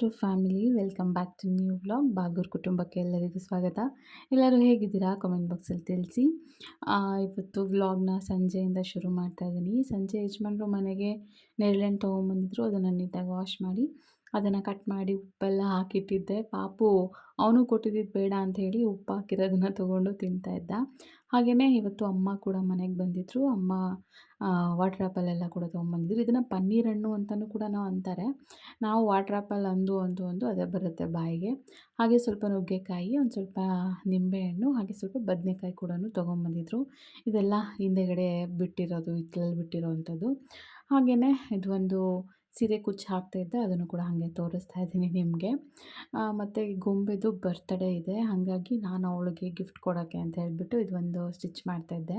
To family welcome back to new blog Bagur ಕುಟುಂಬಕ್ಕೆ ಎಲ್ಲರಿಗೂ ಸ್ವಾಗತ. ಎಲ್ಲರೂ ಹೇಗಿದ್ದೀರಾ? ಕಾಮೆಂಟ್ ಬಾಕ್ಸಲ್ಲಿ ತಿಳಿಸಿ. ಇವತ್ತು ವ್ಲಾಗ್ನ ಸಂಜೆಯಿಂದ ಶುರು ಮಾಡ್ತಾ ಇದ್ದೀನಿ ಸಂಜೆ ಯಜಮಾನ್ರು ಮನೆಗೆ ನೆರಳೆಣ್ಣು ತೊಗೊಂಬಂದಿದ್ರು. ಅದನ್ನು ನೀಟಾಗಿ ವಾಶ್ ಮಾಡಿ. ಅದನ್ನು ಕಟ್ ಮಾಡಿ ಉಪ್ಪೆಲ್ಲ ಹಾಕಿಟ್ಟಿದ್ದೆ. ಪಾಪು ಅವನು ಕೊಟ್ಟಿದ್ದಿದ್ದು ಬೇಡ ಅಂತ ಹೇಳಿ ಉಪ್ಪು ಹಾಕಿರೋದನ್ನು ತೊಗೊಂಡು ತಿಂತಾ ಇದ್ದ. ಹಾಗೆಯೇ ಇವತ್ತು ಅಮ್ಮ ಕೂಡ ಮನೆಗೆ ಬಂದಿದ್ದರು ಅಮ್ಮ ವಾಟರ್ ಆ್ಯಪಲ್ಲೆಲ್ಲ ಕೂಡ ತೊಗೊಂಬಂದಿದ್ರು ಇದನ್ನು ಪನ್ನೀರ್ ಹಣ್ಣು ಅಂತಲೂ ಕೂಡ ನಾವು ಅಂತಾರೆ. ನಾವು ವಾಟರ್ ಆ್ಯಪಲ್ ಅಂದು ಅಂದು ಅಂದು ಅದೇ ಬರುತ್ತೆ ಬಾಯಿಗೆ. ಹಾಗೆ ಸ್ವಲ್ಪ ನುಗ್ಗೆಕಾಯಿ, ಒಂದು ಸ್ವಲ್ಪ ನಿಂಬೆಹಣ್ಣು ಹಾಗೆ ಸ್ವಲ್ಪ ಬದನೆಕಾಯಿ ಕೂಡ ತೊಗೊಂಬಂದಿದ್ರು ಇದೆಲ್ಲ ಹಿಂದೆಗಡೆ ಬಿಟ್ಟಿರೋದು ಹಿತ್ತಲಲ್ಲಿ ಬಿಟ್ಟಿರೋ ಅಂಥದ್ದು ಹಾಗೆಯೇ ಇದು ಒಂದು ಸೀರೆ ಕುಚ್ಚು ಇದ್ದೆ, ಅದನ್ನು ಕೂಡ ಹಾಗೆ ತೋರಿಸ್ತಾ ಇದ್ದೀನಿ ನಿಮಗೆ. ಮತ್ತು ಗೊಂಬೆದು ಬರ್ತ್ಡೇ ಇದೆ, ಹಾಗಾಗಿ ನಾನು ಅವಳಿಗೆ ಗಿಫ್ಟ್ ಕೊಡೋಕ್ಕೆ ಅಂತ ಹೇಳಿಬಿಟ್ಟು ಇದೊಂದು ಸ್ಟಿಚ್ ಮಾಡ್ತಾ ಮಾಡ್ತಾಯಿದ್ದೆ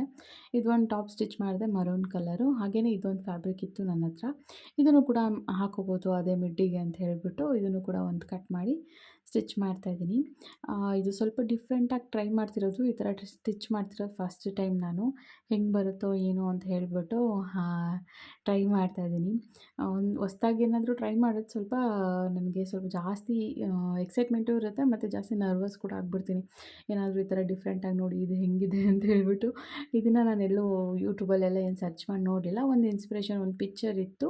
ಇದೊಂದು ಟಾಪ್ ಸ್ಟಿಚ್ ಮಾಡಿದೆ ಮರೂನ್ ಕಲರು ಹಾಗೆಯೇ ಇದೊಂದು ಫ್ಯಾಬ್ರಿಕ್ ಇತ್ತು ನನ್ನ ಹತ್ರ. ಇದನ್ನು ಕೂಡ ಹಾಕೋಬೋದು ಅದೇ ಮಿಡ್ಡಿಗೆ ಅಂತ ಹೇಳಿಬಿಟ್ಟು ಇದನ್ನು ಕೂಡ ಒಂದು ಕಟ್ ಮಾಡಿ. ಸ್ಟಿಚ್ ಮಾಡ್ತಾಯಿದ್ದೀನಿ ಇದು ಸ್ವಲ್ಪ ಡಿಫ್ರೆಂಟಾಗಿ ಟ್ರೈ ಮಾಡ್ತಿರೋದು. ಈ ಥರ ಸ್ಟಿಚ್ ಮಾಡ್ತಿರೋದು ಫಸ್ಟ್ ಟೈಮ್ ನಾನು. ಹೆಂಗೆ ಬರುತ್ತೋ ಏನೋ ಅಂತ ಹೇಳಿಬಿಟ್ಟು ಟ್ರೈ ಮಾಡ್ತಾಯಿದ್ದೀನಿ ಒಂದು ಹೊಸ್ದಾಗಿ ಏನಾದರೂ ಟ್ರೈ ಮಾಡೋದು ಸ್ವಲ್ಪ, ನನಗೆ ಸ್ವಲ್ಪ ಜಾಸ್ತಿ ಎಕ್ಸೈಟ್ಮೆಂಟು ಇರುತ್ತೆ ಮತ್ತು ಜಾಸ್ತಿ ನರ್ವಸ್ ಕೂಡ ಆಗಿಬಿಡ್ತೀನಿ. ಏನಾದರೂ ಈ ಥರ ಡಿಫ್ರೆಂಟಾಗಿ ನೋಡಿ ಇದು ಹೆಂಗಿದೆ ಅಂತ ಹೇಳಿಬಿಟ್ಟು, ಇದನ್ನು ನಾನೆಲ್ಲೂ ಯೂಟ್ಯೂಬಲ್ಲೆಲ್ಲ ಏನು ಸರ್ಚ್ ಮಾಡಿ ನೋಡಲಿಲ್ಲ. ಒಂದು ಇನ್ಸ್ಪಿರೇಷನ್ ಒಂದು ಪಿಕ್ಚರ್ ಇತ್ತು.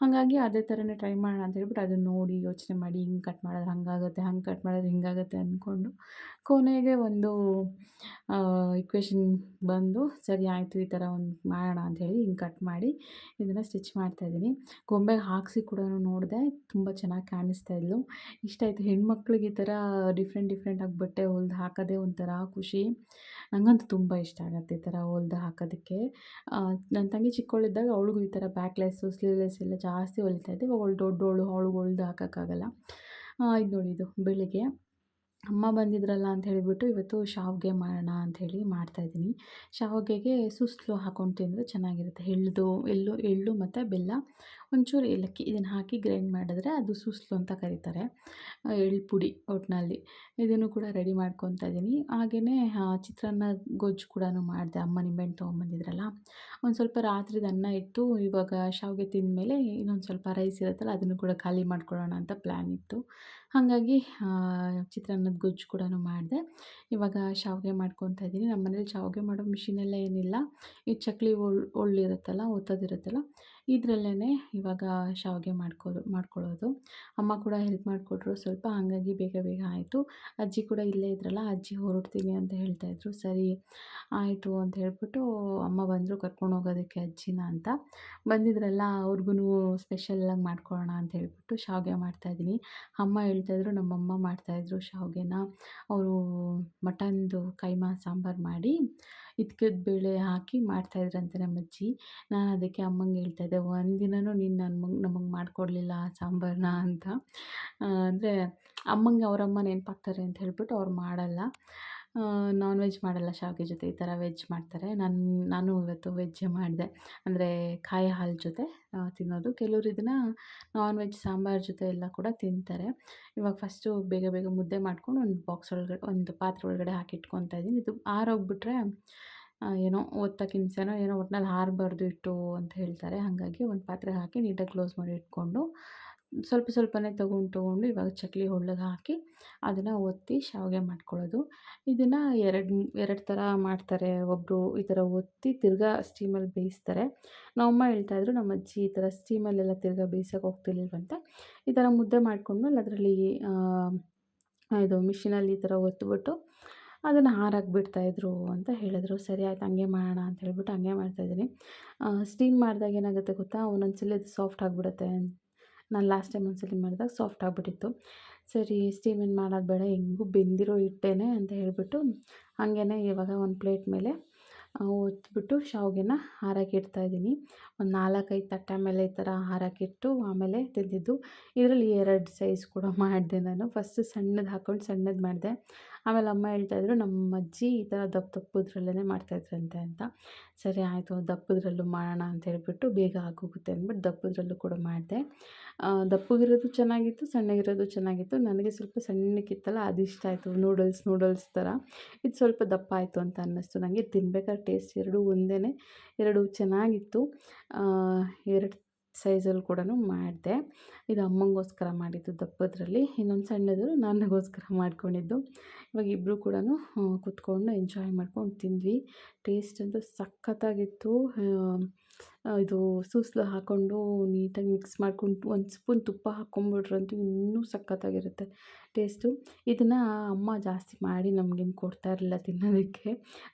ಹಾಗಾಗಿ ಅದೇ ಥರನೇ ಟ್ರೈ ಮಾಡೋಣ ಅಂತ ಹೇಳ್ಬಿಟ್ಟು ಅದನ್ನು ನೋಡಿ ಯೋಚನೆ ಮಾಡಿ ಹಿಂಗೆ ಕಟ್ ಮಾಡಿದ್ರೆ ಹಂಗಾಗುತ್ತೆ, ಹಂಗೆ ಕಟ್ ಮಾಡಿದ್ರೆ ಹಿಂಗಾಗುತ್ತೆ ಅಂದ್ಕೊಂಡು ಕೊನೆಗೆ ಒಂದು ಇಕ್ವೇಷನ್ ಬಂದು, ಸರಿ ಆಯಿತು, ಈ ಥರ ಒಂದು ಮಾಡೋಣ ಅಂಥೇಳಿ ಹಿಂಗೆ ಕಟ್ ಮಾಡಿ ಇದನ್ನು ಸ್ಟಿಚ್ ಮಾಡ್ತಾಯಿದ್ದೀನಿ ಗೊಂಬೆಗೆ ಹಾಕಿಸಿ ಕೂಡ ನೋಡಿದೆ, ತುಂಬ ಚೆನ್ನಾಗಿ ಕಾಣಿಸ್ತಾ ಇದ್ಲು. ಇಷ್ಟ ಆಯಿತು. ಹೆಣ್ಮಕ್ಳಿಗೆ ಈ ಥರ ಡಿಫ್ರೆಂಟ್ ಡಿಫ್ರೆಂಟಾಗಿ ಬಟ್ಟೆ ಹೊಲ್ದು ಹಾಕೋದೇ ಒಂಥರ ಖುಷಿ. ನನಗಂತೂ ತುಂಬ ಇಷ್ಟ ಆಗುತ್ತೆ ಈ ಥರ ಹೊಲ್ದು ಹಾಕೋದಕ್ಕೆ. ನನ್ನ ತಂಗಿ ಚಿಕ್ಕವಳಿದ್ದಾಗ ಅವಳಿಗೂ ಈ ಥರ ಬ್ಯಾಕ್ಲೆಸ್ಸು ಸ್ಲೀವ್ಲೆಸ್ ಎಲ್ಲ ಜಾಸ್ತಿ ಹೊಲಿತಾ ಇದ್ದೆ. ಇವಾಗ ಅವಳು ದೊಡ್ಡವಳು ಅವಳಿಗೆ ಹೊಲ್ದು ಹಾಕೋಕ್ಕಾಗಲ್ಲ. ಇದು ನೋಡಿ ಇದು ಬೆಳಿಗ್ಗೆ. ಅಮ್ಮ ಬಂದಿದ್ರಲ್ಲ ಅಂತ ಹೇಳಿಬಿಟ್ಟು ಇವತ್ತು ಶಾವಿಗೆ ಮಾಡೋಣ ಅಂಥೇಳಿ ಮಾಡ್ತಾಯಿದ್ದೀನಿ ಶಾವಿಗೆಗೆ ಸುಸ್ಲು ಹಾಕೊಂಡು ತಿಂದರೆ ಚೆನ್ನಾಗಿರುತ್ತೆ. ಎಳ್ಳು ಎಳ್ಳು ಎಳ್ಳು ಮತ್ತು ಬೆಲ್ಲ. ಒಂಚೂರು ಏಲಕ್ಕಿ ಇದನ್ನು ಹಾಕಿ ಗ್ರೈಂಡ್ ಮಾಡಿದ್ರೆ ಅದು ಸುಸ್ಲು ಅಂತ ಕರೀತಾರೆ. ಎಳ್ಳು ಪುಡಿ ಒಟ್ಟಿನಲ್ಲಿ ಇದನ್ನು ಕೂಡ ರೆಡಿ ಮಾಡ್ಕೊತಾ ಇದ್ದೀನಿ ಹಾಗೆಯೇ ಚಿತ್ರಾನ್ನ ಗೊಜ್ಜು ಕೂಡ ಮಾಡಿದೆ ಅಮ್ಮ ನಿಂಬೆಹಣ್ಣು ತೊಗೊಂಬಂದಿದ್ರಲ್ಲ. ಒಂದು ಸ್ವಲ್ಪ ರಾತ್ರಿದು ಅನ್ನ ಇತ್ತು ಇವಾಗ ಶಾವಿಗೆ ತಿಂದಮೇಲೆ ಇನ್ನೊಂದು ಸ್ವಲ್ಪ ರೈಸ್ ಇರುತ್ತಲ್ಲ, ಅದನ್ನು ಕೂಡ ಖಾಲಿ ಮಾಡ್ಕೊಳ್ಳೋಣ ಅಂತ ಪ್ಲ್ಯಾನ್ ಇತ್ತು. ಹಾಗಾಗಿ ಚಿತ್ರಾನ್ನದ ಗೊಜ್ಜು ಕೂಡ ಮಾಡಿದೆ. ಇವಾಗ ಶಾವಿಗೆ ಮಾಡ್ಕೊತಾ ಇದ್ದೀನಿ ನಮ್ಮ ಮನೇಲಿ ಶಾವಿಗೆ ಮಾಡೋ ಮಿಷಿನೆಲ್ಲ ಏನಿಲ್ಲ. ಈ ಚಕ್ಲಿ ಒಳ್, ಒಳ್ಳಿರುತ್ತಲ್ಲ, ಒತ್ತೋದಿರುತ್ತಲ್ಲ. ಇದರಲ್ಲೇ ಇವಾಗ ಶಾವಿಗೆ ಮಾಡ್ಕೊಳ್ಳೋ ಮಾಡ್ಕೊಳ್ಳೋದು ಅಮ್ಮ ಕೂಡ ಹೆಲ್ಪ್ ಮಾಡಿಕೊಟ್ರು, ಸ್ವಲ್ಪ ಹಾಗಾಗಿ ಬೇಗ ಬೇಗ ಆಯಿತು. ಅಜ್ಜಿ ಕೂಡ ಇಲ್ಲೇ ಇದ್ರಲ್ಲ, ಅಜ್ಜಿ ಹೊರಡ್ತೀನಿ ಅಂತ ಹೇಳ್ತಾಯಿದ್ರು ಸರಿ ಆಯಿತು ಅಂತ ಹೇಳ್ಬಿಟ್ಟು ಅಮ್ಮ ಬಂದರು ಕರ್ಕೊಂಡು ಹೋಗೋದಕ್ಕೆ ಅಜ್ಜಿನ ಅಂತ. ಬಂದಿದ್ರಲ್ಲ ಅವ್ರಿಗೂ ಸ್ಪೆಷಲ್ಲಾಗಿ ಮಾಡ್ಕೊಳ್ಳೋಣ ಅಂತ ಹೇಳ್ಬಿಟ್ಟು ಶಾವಿಗೆ ಮಾಡ್ತಾಯಿದ್ದೀನಿ ಅಮ್ಮ ಹೇಳ್ತಾಯಿದ್ರು ನಮ್ಮಮ್ಮ ಮಾಡ್ತಾಯಿದ್ರು ಶಾವಿಗೆನ. ಅವರು ಮಟನ್ದು ಕೈಮಾ ಸಾಂಬಾರು ಮಾಡಿ ಇದ್ಕದ ಬೇಳೆ ಹಾಕಿ ಮಾಡ್ತಾಯಿದ್ರಂತೆ ನಮ್ಮ ಅಜ್ಜಿ ನಾನು ಅದಕ್ಕೆ ಅಮ್ಮಂಗೆ ಹೇಳ್ತಾಯಿದ್ದೆ ಒಂದಿನವೂ ನೀನು ನನ್ನ ನಮಗೆ ಮಾಡಿಕೊಡ್ಲಿಲ್ಲ ಆ ಸಾಂಬಾರನ್ನ ಅಂತ. ಅಂದರೆ ಅಮ್ಮಂಗೆ ಅವರಮ್ಮ ನೆನಪಾಗ್ತಾರೆ ಅಂತ ಹೇಳ್ಬಿಟ್ಟು ಅವ್ರು ಮಾಡಲ್ಲ. ನಾನ್ ವೆಜ್ ಮಾಡಲ್ಲ ಶಾವಿಗೆ ಜೊತೆ, ಈ ಥರ ವೆಜ್ ಮಾಡ್ತಾರೆ. ನಾನು ನಾನು ಇವತ್ತು ವೆಜ್ಜೇ ಮಾಡಿದೆ. ಅಂದರೆ ಕಾಯಿ ಹಾಲು ಜೊತೆ ತಿನ್ನೋದು. ಕೆಲವರು ಇದನ್ನು ನಾನ್ ವೆಜ್ ಸಾಂಬಾರು ಜೊತೆ ಎಲ್ಲ ಕೂಡ ತಿಂತಾರೆ. ಇವಾಗ ಫಸ್ಟು ಬೇಗ ಬೇಗ ಮುದ್ದೆ ಮಾಡ್ಕೊಂಡು ಒಂದು ಬಾಕ್ಸ್ ಒಳಗಡೆ, ಒಂದು ಪಾತ್ರೆ ಒಳಗಡೆ ಹಾಕಿ ಇಟ್ಕೊತಾ ಇದ್ದೀನಿ. ಇದು ಆರೋಗ್ಬಿಟ್ರೆ ಏನೋ ಒತ್ತಕ್ಕೆ ಏನೋ ಒಟ್ನಲ್ಲಿ ಹಾರಬಾರ್ದು ಇಟ್ಟು ಅಂತ ಹೇಳ್ತಾರೆ. ಹಾಗಾಗಿ ಒಂದು ಪಾತ್ರೆ ಹಾಕಿ ನೀಟಾಗಿ ಕ್ಲೋಸ್ ಮಾಡಿ ಇಟ್ಕೊಂಡು ಸ್ವಲ್ಪ ಸ್ವಲ್ಪನೇ ತೊಗೊಂಡು ತೊಗೊಂಡು ಇವಾಗ ಚಕ್ಲಿ ಹೊಳ್ಳಗೆ ಹಾಕಿ ಅದನ್ನು ಒತ್ತಿ ಶಾವಿಗೆ ಮಾಡ್ಕೊಳ್ಳೋದು. ಇದನ್ನು ಎರಡು ಎರಡು ಥರ ಮಾಡ್ತಾರೆ. ಒಬ್ಬರು ಈ ಥರ ಒತ್ತಿ ತಿರ್ಗಾ ಸ್ಟೀಮಲ್ಲಿ ಬೇಯಿಸ್ತಾರೆ. ನಮ್ಮಮ್ಮ ಹೇಳ್ತಾಯಿದ್ರು ನಮ್ಮ ಅಜ್ಜಿ ಈ ಥರ ಸ್ಟೀಮಲ್ಲೆಲ್ಲ ತಿರ್ಗಾ ಬೇಯಿಸೋಕೆ ಹೋಗ್ತಿರ್ಲಿಲ್ವಂತೆ. ಈ ಥರ ಮುದ್ದೆ ಮಾಡ್ಕೊಂಡ್ಮೇಲೆ ಅದರಲ್ಲಿ ಇದು ಮಿಷಿನಲ್ಲಿ ಈ ಥರ ಒತ್ಬಿಟ್ಟು ಅದನ್ನು ಹಾರಾಕ್ ಬಿಡ್ತಾಯಿದ್ರು ಅಂತ ಹೇಳಿದ್ರು. ಸರಿ ಆಯ್ತು, ಹಂಗೆ ಮಾಡೋಣ ಅಂತ ಹೇಳಿಬಿಟ್ಟು ಹಂಗೆ ಮಾಡ್ತಾಯಿದ್ದೀನಿ ಸ್ಟೀಮ್ ಮಾಡಿದಾಗ ಏನಾಗುತ್ತೆ ಗೊತ್ತಾ? ಒಂದೊಂದು ಸಲ ಅದು ಸಾಫ್ಟ್ ಆಗಿಬಿಡುತ್ತೆ. ನಾನು ಲಾಸ್ಟ್ ಟೈಮ್ ಒಂದ್ಸಲಿ ಸಲ ಮಾಡಿದಾಗ ಸಾಫ್ಟ್ ಆಗಿಬಿಟ್ಟಿತ್ತು. ಸರಿ ಸ್ಟೀಮ್ ಏನು ಮಾಡೋದು ಬೇಡ, ಹೆಂಗೂ ಬೆಂದಿರೋ ಇಟ್ಟೇನೆ ಅಂತ ಹೇಳಿಬಿಟ್ಟು ಹಾಗೇ ಇವಾಗ ಒಂದು ಪ್ಲೇಟ್ ಮೇಲೆ ಒತ್ಬಿಟ್ಟು ಶಾವಿಗೆನ ಹಾರಾಕಿಡ್ತಾಯಿದ್ದೀನಿ ಒಂದು ನಾಲ್ಕೈದು ತಟ್ಟೆ ಮೇಲೆ ಈ ಥರ ಹಾರಾಕಿಟ್ಟು ಆಮೇಲೆ ತಿಂದಿದ್ದು ಇದರಲ್ಲಿ ಎರಡು ಸೈಜ್ ಕೂಡ ಮಾಡಿದೆ ನಾನು. ಫಸ್ಟ್ ಸಣ್ಣದು ಹಾಕ್ಕೊಂಡು ಸಣ್ಣದು ಮಾಡಿದೆ. ಆಮೇಲೆ ಅಮ್ಮ ಹೇಳ್ತಾಯಿದ್ರು ನಮ್ಮ ಅಜ್ಜಿ ಈ ಥರ ದಪ್ಪ ದಪ್ಪದ್ರಲ್ಲೇ ಮಾಡ್ತಾಯಿದ್ರಂತೆ ಅಂತ. ಸರಿ ಆಯಿತು, ದಪ್ಪದ್ರಲ್ಲೂ ಮಾಡೋಣ ಅಂತ ಹೇಳ್ಬಿಟ್ಟು ಬೇಗ ಆಗೋಗುತ್ತೆ ಅಂದ್ಬಿಟ್ಟು ದಪ್ಪದ್ರಲ್ಲೂ ಕೂಡ ಮಾಡಿದೆ. ದಪ್ಪಗಿರೋದು ಚೆನ್ನಾಗಿತ್ತು, ಸಣ್ಣಗಿರೋದು ಚೆನ್ನಾಗಿತ್ತು. ನನಗೆ ಸ್ವಲ್ಪ ಸಣ್ಣಕ್ಕಿತ್ತಲ್ಲ ಅದು ಇಷ್ಟ ಆಯಿತು, ನೂಡಲ್ಸ್ ನೂಡಲ್ಸ್ ಥರ. ಇದು ಸ್ವಲ್ಪ ದಪ್ಪ ಆಯಿತು ಅಂತ ಅನ್ನಿಸ್ತು ನನಗೆ ತಿನ್ಬೇಕಾದ್ರೆ ಟೇಸ್ಟ್ ಎರಡೂ ಒಂದೇ ಎರಡು ಚೆನ್ನಾಗಿತ್ತು. ಎರಡು ಸೈಜಲ್ಲಿ ಕೂಡ ಮಾಡಿದೆ. ಇದು ಅಮ್ಮಂಗೋಸ್ಕರ ಮಾಡಿದ್ದು ದಪ್ಪದ್ರಲ್ಲಿ, ಇನ್ನೊಂದು ಸಣ್ಣದು ನನಗೋಸ್ಕರ ಮಾಡ್ಕೊಂಡಿದ್ದು. ಇವಾಗ ಇಬ್ಬರು ಕೂಡ ಕೂತ್ಕೊಂಡು ಎಂಜಾಯ್ ಮಾಡ್ಕೊಂಡು ತಿಂದ್ವಿ. ಟೇಸ್ಟ್ ಅಂತೂ ಸಖತ್ತಾಗಿತ್ತು. ಇದು ಸೂಸ್ಲು ಹಾಕ್ಕೊಂಡು ನೀಟಾಗಿ ಮಿಕ್ಸ್ ಮಾಡ್ಕೊಂಡು ಒಂದು ಸ್ಪೂನ್ ತುಪ್ಪ ಹಾಕ್ಕೊಂಬಿಟ್ರಂತೂ ಇನ್ನೂ ಸಖತ್ತಾಗಿರುತ್ತೆ. ಟೇಸ್ಟು. ಇದನ್ನು ಅಮ್ಮ ಜಾಸ್ತಿ ಮಾಡಿ ನಮಗೇನು ಕೊಡ್ತಾ ಇರಲಿಲ್ಲ ತಿನ್ನೋದಕ್ಕೆ.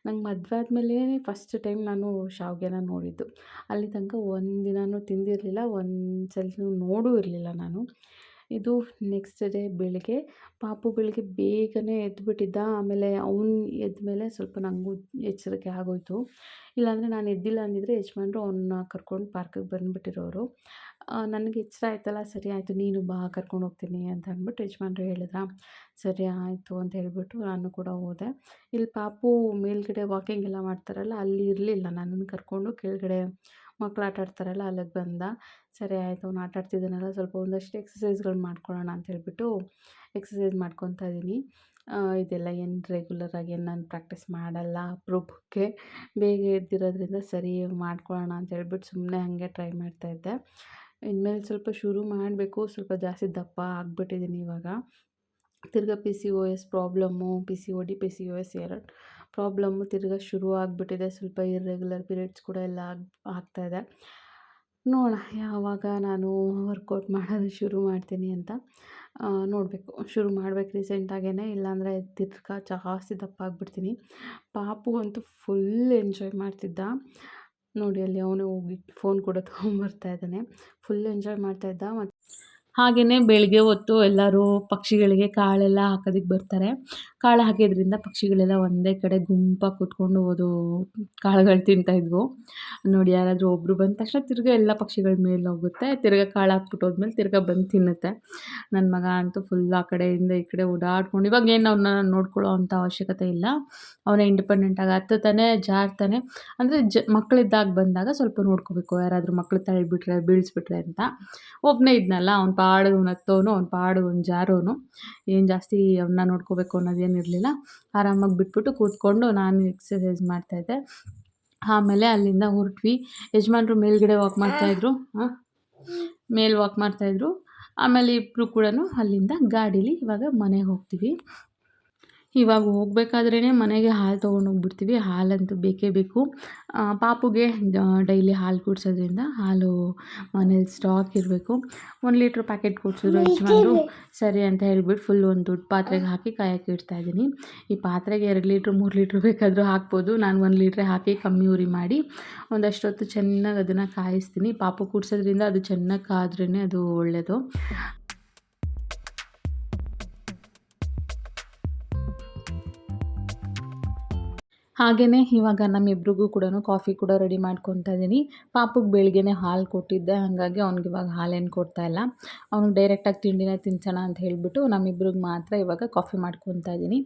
ನಂಗೆ ಮದುವೆ ಆದಮೇಲೆ ಫಸ್ಟ್ ಟೈಮ್ ನಾನು ಶಾವಿಗೆನ ನೋಡಿದ್ದು. ಅಲ್ಲಿ ತನಕ ಒಂದು ದಿನವೂ ತಿಂದಿರಲಿಲ್ಲ ಒಂದು ಸಲ ನೋಡೂ ಇರಲಿಲ್ಲ ನಾನು. ಇದು ನೆಕ್ಸ್ಟ್ ಡೇ ಬೆಳಗ್ಗೆ ಪಾಪು ಬೆಳಗ್ಗೆ ಬೇಗನೆ ಎದ್ದುಬಿಟ್ಟಿದ್ದ ಆಮೇಲೆ ಅವ್ನು ಎದ್ದ ಮೇಲೆ ಸ್ವಲ್ಪ ನನಗೂ ಎಚ್ಚರಿಕೆ ಆಗೋಯಿತು. ಇಲ್ಲಾಂದರೆ ನಾನು ಎದ್ದಿಲ್ಲ ಅಂದಿದ್ರೆ ಯಜಮಾನ್ರು ಅವನ್ನ ಕರ್ಕೊಂಡು ಪಾರ್ಕಿಗೆ ಬಂದುಬಿಟ್ಟಿರೋರು. ನನಗೆ ಇಷ್ಟ ಆಯ್ತಲ್ಲ, ಸರಿ ಆಯಿತು, ನೀನು ಬಾ, ಕರ್ಕೊಂಡು ಹೋಗ್ತೀನಿ ಅಂತ ಅಂದ್ಬಿಟ್ಟು ಯಜಮಾನ್ರು ಹೇಳಿದ್ರಾ. ಸರಿ ಆಯಿತು ಅಂತ ಹೇಳಿಬಿಟ್ಟು ನಾನು ಕೂಡ ಹೋದೆ. ಇಲ್ಲಿ ಪಾಪು ಮೇಲ್ಗಡೆ ವಾಕಿಂಗ್ ಎಲ್ಲ ಮಾಡ್ತಾರಲ್ಲ, ಅಲ್ಲಿ ಇರಲಿಲ್ಲ. ನನ್ನನ್ನು ಕರ್ಕೊಂಡು ಕೆಳಗಡೆ ಮಕ್ಕಳು ಆಟ ಆಡ್ತಾರಲ್ಲ, ಅಲ್ಲಿಗೆ ಬಂದ. ಸರಿ ಆಯಿತು, ಅವ್ನು ಆಟ ಆಡ್ತಿದ್ದಾನಲ್ಲ, ಸ್ವಲ್ಪ ಒಂದಷ್ಟು ಎಕ್ಸಸೈಸ್ಗಳು ಮಾಡ್ಕೊಳ್ಳೋಣ ಅಂತ ಹೇಳ್ಬಿಟ್ಟು ಎಕ್ಸಸೈಸ್ ಮಾಡ್ಕೊತಾ ಇದ್ದೀನಿ. ಇದೆಲ್ಲ ಏನು ರೆಗ್ಯುಲರಾಗಿ ಏನು ನಾನು ಪ್ರಾಕ್ಟೀಸ್ ಮಾಡಲ್ಲ ಅಪರೂಪಕ್ಕೆ. ಬೇಗ ಎದ್ದಿರೋದ್ರಿಂದ ಸರಿ ಮಾಡ್ಕೊಳ್ಳೋಣ ಅಂತ ಹೇಳ್ಬಿಟ್ಟು ಸುಮ್ಮನೆ ಹಾಗೆ ಟ್ರೈ ಮಾಡ್ತಾಯಿದ್ದೆ ಇನ್ಮೇಲೆ ಸ್ವಲ್ಪ ಶುರು ಮಾಡಬೇಕು. ಸ್ವಲ್ಪ ಜಾಸ್ತಿ ದಪ್ಪ ಆಗಿಬಿಟ್ಟಿದ್ದೀನಿ ಇವಾಗ. ತಿರ್ಗಾ P C O S problem P C O D P C O S ಎರಡು ಪ್ರಾಬ್ಲಮ್ಮು ತಿರ್ಗಾ ಶುರು ಆಗಿಬಿಟ್ಟಿದೆ. ಸ್ವಲ್ಪ ಇರ್ರೆಗ್ಯುಲರ್ ಪೀರಿಯಡ್ಸ್ ಕೂಡ ಎಲ್ಲ ಆಗಿ ಆಗ್ತಾಯಿದೆ ನೋಡೋಣ ಯಾವಾಗ ನಾನು ವರ್ಕೌಟ್ ಮಾಡೋದು ಶುರು ಮಾಡ್ತೀನಿ ಅಂತ ನೋಡಬೇಕು. ಶುರು ಮಾಡ್ಬೇಕು ರೀಸೆಂಟಾಗೇ ಇಲ್ಲಾಂದರೆ ತಿರ್ಗಾ ಜಾಸ್ತಿ ದಪ್ಪ ಆಗಿಬಿಡ್ತೀನಿ. ಪಾಪು ಅಂತೂ ಫುಲ್ ಎಂಜಾಯ್ ಮಾಡ್ತಿದ್ದ. ನೋಡಿ ಅಲ್ಲಿ ಅವನೇ ಹೋಗಿ ಫೋನ್ ಕೂಡ ತೊಗೊಂಬರ್ತಾ ಇದ್ದಾನೆ. ಫುಲ್ ಎಂಜಾಯ್ ಮಾಡ್ತಾಯಿದ್ದ ಮತ್ತು ಹಾಗೆಯೇ ಬೆಳಗ್ಗೆ ಹೊತ್ತು ಎಲ್ಲರೂ ಪಕ್ಷಿಗಳಿಗೆ ಕಾಳೆಲ್ಲ ಹಾಕೋದಕ್ಕೆ ಬರ್ತಾರೆ. ಕಾಳು ಹಾಕಿದ್ರಿಂದ ಪಕ್ಷಿಗಳೆಲ್ಲ ಒಂದೇ ಕಡೆ ಗುಂಪಾಗಿ ಕೂತ್ಕೊಂಡು ಅದು ಕಾಳುಗಳು ತಿಂತಾಯಿದ್ವು ನೋಡಿ, ಯಾರಾದರೂ ಒಬ್ಬರು ಬಂದ ತಕ್ಷಣ ತಿರ್ಗ ಎಲ್ಲ ಪಕ್ಷಿಗಳ ಮೇಲೆ ಹೋಗುತ್ತೆ. ತಿರ್ಗ ಕಾಳು ಹಾಕ್ಬಿಟ್ಟು ಹೋದ್ಮೇಲೆ ತಿರ್ಗ ಬಂದು ತಿನ್ನುತ್ತೆ. ನನ್ನ ಮಗ ಅಂತೂ ಫುಲ್ ಆ ಕಡೆಯಿಂದ ಈ ಕಡೆ ಓಡಾಡ್ಕೊಂಡು, ಇವಾಗ ಏನು ಅವನ್ನ ನೋಡ್ಕೊಳ್ಳೋ ಅಂಥ ಅವಶ್ಯಕತೆ ಇಲ್ಲ. ಅವನೇ ಇಂಡಿಪೆಂಡೆಂಟಾಗಿ ಹತ್ತುತ್ತಾನೆ ಜಾರ್ತಾನೆ ಅಂದರೆ ಜ ಮಕ್ಕಳಿದ್ದಾಗ ಬಂದಾಗ ಸ್ವಲ್ಪ ನೋಡ್ಕೋಬೇಕು. ಯಾರಾದರೂ ಮಕ್ಕಳು ತಳ್ಳಿಬಿಟ್ರೆ, ಬೀಳಿಸ್ಬಿಟ್ರೆ ಅಂತ. ಒಬ್ಬನೇ ಇದ್ನಲ್ಲ, ಅವ್ನು ಪಾಡು ಅವ್ನ ಹತ್ತೋನು ಅವ್ನು ಪಾಡು ಅವ್ನು ಜಾರೋನು. ಏನು ಜಾಸ್ತಿ ಅವನ್ನ ನೋಡ್ಕೋಬೇಕು ಅನ್ನೋದೇನಿರಲಿಲ್ಲ ಆರಾಮಾಗಿ ಬಿಟ್ಬಿಟ್ಟು ಕೂತ್ಕೊಂಡು ನಾನು ಎಕ್ಸಸೈಸ್ ಮಾಡ್ತಾಯಿದ್ದೆ ಆಮೇಲೆ ಅಲ್ಲಿಂದ ಹೊರಟ್ವಿ. ಯಜಮಾನ್ರು ಮೇಲ್ಗಡೆ ವಾಕ್ ಮಾಡ್ತಾಯಿದ್ರು ಮೇಲೆ ವಾಕ್ ಮಾಡ್ತಾಯಿದ್ರು ಆಮೇಲೆ ಇಬ್ಬರು ಕೂಡ ಅಲ್ಲಿಂದ ಗಾಡೀಲಿ ಇವಾಗ ಮನೆಗೆ ಹೋಗ್ತೀವಿ. ಇವಾಗ ಹೋಗ್ಬೇಕಾದ್ರೇ ಮನೆಗೆ ಹಾಲು ತೊಗೊಂಡೋಗ್ಬಿಡ್ತೀವಿ ಹಾಲಂತೂ ಬೇಕೇ ಬೇಕು. ಪಾಪುಗೆ ಡೈಲಿ ಹಾಲು ಕುಡಿಸೋದ್ರಿಂದ ಹಾಲು ಮನೇಲಿ ಸ್ಟಾಕ್ ಇರಬೇಕು. ಒಂದು ಲೀಟ್ರ್ ಪ್ಯಾಕೆಟ್ ಕುಡಿಸಿದ್ರು ಯಜಮಾನ್ರು. ಸರಿ ಅಂತ ಹೇಳ್ಬಿಟ್ಟು ಫುಲ್ ಒಂದು ದೊಡ್ಡ ಪಾತ್ರೆಗೆ ಹಾಕಿ ಕಾಯಕ್ಕೆ ಇಡ್ತಾಯಿದ್ದೀನಿ ಈ ಪಾತ್ರೆಗೆ ಎರಡು ಲೀಟ್ರ್, ಮೂರು ಲೀಟ್ರ್ ಬೇಕಾದರೂ ಹಾಕ್ಬೋದು. ನಾನು ಒಂದು ಲೀಟ್ರ್ ಹಾಕಿ ಕಮ್ಮಿ ಉರಿ ಮಾಡಿ ಒಂದಷ್ಟೊತ್ತು ಚೆನ್ನಾಗಿ ಅದನ್ನು ಕಾಯಿಸ್ತೀನಿ. ಪಾಪು ಕುಡಿಸೋದ್ರಿಂದ ಅದು ಚೆನ್ನಾಗಿ ಕಾದ್ರೇ ಅದು ಒಳ್ಳೆಯದು ಹಾಗೆಯೇ ಇವಾಗ ನಮ್ಮಿಬ್ರಿಗೂ ಕೂಡ ಕಾಫಿ ಕೂಡ ರೆಡಿ ಮಾಡ್ಕೊತಾ ಇದ್ದೀನಿ. ಪಾಪಗೆ ಬೆಳಿಗ್ಗೆ ಹಾಲು ಕೊಟ್ಟಿದ್ದೆ, ಹಾಗಾಗಿ ಅವ್ನಿಗೆ ಇವಾಗ ಹಾಲೇನು ಕೊಡ್ತಾಯಿಲ್ಲ ಅವ್ನಿಗೆ ಡೈರೆಕ್ಟಾಗಿ ತಿಂಡಿನೇ ತಿನ್ಸೋಣ ಅಂತ ಹೇಳಿಬಿಟ್ಟು ನಮ್ಮಿಬ್ರಿಗೆ ಮಾತ್ರ ಇವಾಗ ಕಾಫಿ ಮಾಡ್ಕೊತಾ ಇದ್ದೀನಿ.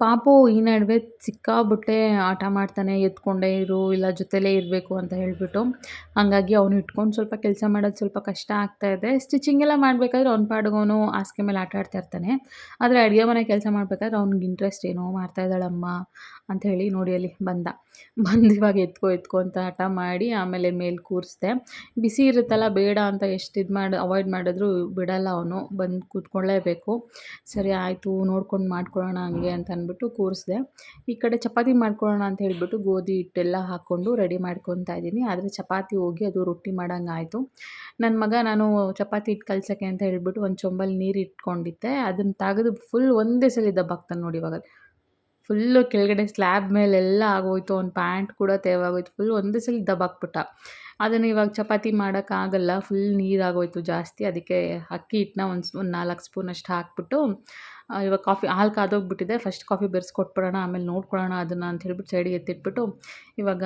ಪಾಪು ಈ ನಡುವೆ ಸಿಕ್ಕಾಬಟ್ಟೆ ಆಟ ಮಾಡ್ತಾನೆ, ಎತ್ಕೊಂಡೇ ಇರು, ಇಲ್ಲ ಜೊತೆಲೇ ಇರಬೇಕು ಅಂತ ಹೇಳಿಬಿಟ್ಟು ಹಾಗಾಗಿ ಅವನು ಇಟ್ಕೊಂಡು ಸ್ವಲ್ಪ ಕೆಲಸ ಮಾಡೋದು ಸ್ವಲ್ಪ ಕಷ್ಟ ಆಗ್ತಾ ಇದೆ. ಸ್ಟಿಚಿಂಗ್ ಎಲ್ಲ ಮಾಡಬೇಕಾದ್ರೆ ಅವ್ನ ಪಾಡ್ಗೋನು ಹಾಸಿಗೆ ಮೇಲೆ ಆಟ ಆಡ್ತಾ ಇರ್ತಾನೆ. ಆದರೆ ಅಡುಗೆ ಮನೆ ಕೆಲಸ ಮಾಡಬೇಕಾದ್ರೆ ಅವ್ನಿಗೆ ಇಂಟ್ರೆಸ್ಟ್ ಏನೋ ಮಾಡ್ತಾ ಇದ್ದಾಳಮ್ಮ. ಅಂತ ಹೇಳಿ ನೋಡಿ ಅಲ್ಲಿ ಬಂದ. ಬಂದು ಇವಾಗ ಎತ್ಕೊ ಎತ್ಕೊ ಅಂತ ಹಠ ಮಾಡಿ ಆಮೇಲೆ ಮೇಲೆ ಕೂರಿಸ್ದೆ. ಬಿಸಿ ಇರುತ್ತಲ್ಲ, ಬೇಡ ಅಂತ ಎಷ್ಟು ಇದು ಮಾಡಿ ಅವಾಯ್ಡ್ ಮಾಡಿದ್ರು ಬಿಡಲ್ಲ ಅವನು. ಬಂದು ಕೂತ್ಕೊಳ್ಳೇಬೇಕು. ಸರಿ ಆಯಿತು, ನೋಡ್ಕೊಂಡು ಮಾಡ್ಕೊಳ್ಳೋಣ ಹಂಗೆ ಅಂತ ಅಂದ್ಬಿಟ್ಟು ಕೂರಿಸ್ದೆ. ಈ ಕಡೆ ಚಪಾತಿ ಮಾಡ್ಕೊಳ್ಳೋಣ ಅಂತ ಹೇಳಿಬಿಟ್ಟು ಗೋಧಿ ಹಿಟ್ಟೆಲ್ಲ ಹಾಕ್ಕೊಂಡು ರೆಡಿ ಮಾಡ್ಕೊತಾ ಇದ್ದೀನಿ. ಆದರೆ ಚಪಾತಿ ಹೋಗಿ ಅದು ರೊಟ್ಟಿ ಮಾಡೋಂಗೆ ಆಯಿತು. ನನ್ನ ಮಗ ನಾನು ಚಪಾತಿ ಹಿಟ್ಟು ಕಲ್ಸೋಕ್ಕೆ ಅಂತ ಹೇಳಿಬಿಟ್ಟು ಒಂದು ಚೊಂಬಲ್ಲಿ ನೀರು ಇಟ್ಕೊಂಡಿದ್ದೆ. ಅದನ್ನು ತೆಗೆದು ಫುಲ್ ಒಂದೇ ಸಲ ದಬ್ಬಾಕ್ತಾನೆ ನೋಡಿ ಇವಾಗ ಫುಲ್ಲು ಕೆಳಗಡೆ ಸ್ಲ್ಯಾಬ್ ಮೇಲೆಲ್ಲ ಆಗೋಯ್ತು, ಅವ್ನ ಪ್ಯಾಂಟ್ ಕೂಡ ತೇವಾಗೋಯ್ತು ಫುಲ್ ಒಂದೇ ಸಲ ದಬ್ಬಾಕ್ಬಿಟ್ಟ ಅದನ್ನು ಇವಾಗ ಚಪಾತಿ ಮಾಡೋಕ್ಕಾಗಲ್ಲ ಫುಲ್ ನೀರಾಗೋಯ್ತು ಜಾಸ್ತಿ, ಅದಕ್ಕೆ ಅಕ್ಕಿ ಹಿಟ್ಟನ್ನ ಒಂದು ಒಂದು ನಾಲ್ಕು ಸ್ಪೂನ್ ಅಷ್ಟು ಹಾಕ್ಬಿಟ್ಟು ಇವಾಗ ಕಾಫಿ ಹಾಲು ಕಾದೋಗ್ಬಿಟ್ಟಿದೆ. ಫಸ್ಟ್ ಕಾಫಿ ಬೆರೆಸ್ಕೊಟ್ಬಿಡೋಣ, ಆಮೇಲೆ ನೋಡ್ಕೊಳ್ಳೋಣ ಅದನ್ನು ಅಂತ ಹೇಳ್ಬಿಟ್ಟು ಸೈಡಿಗೆ ಎತ್ತಿಟ್ಬಿಟ್ಟು ಇವಾಗ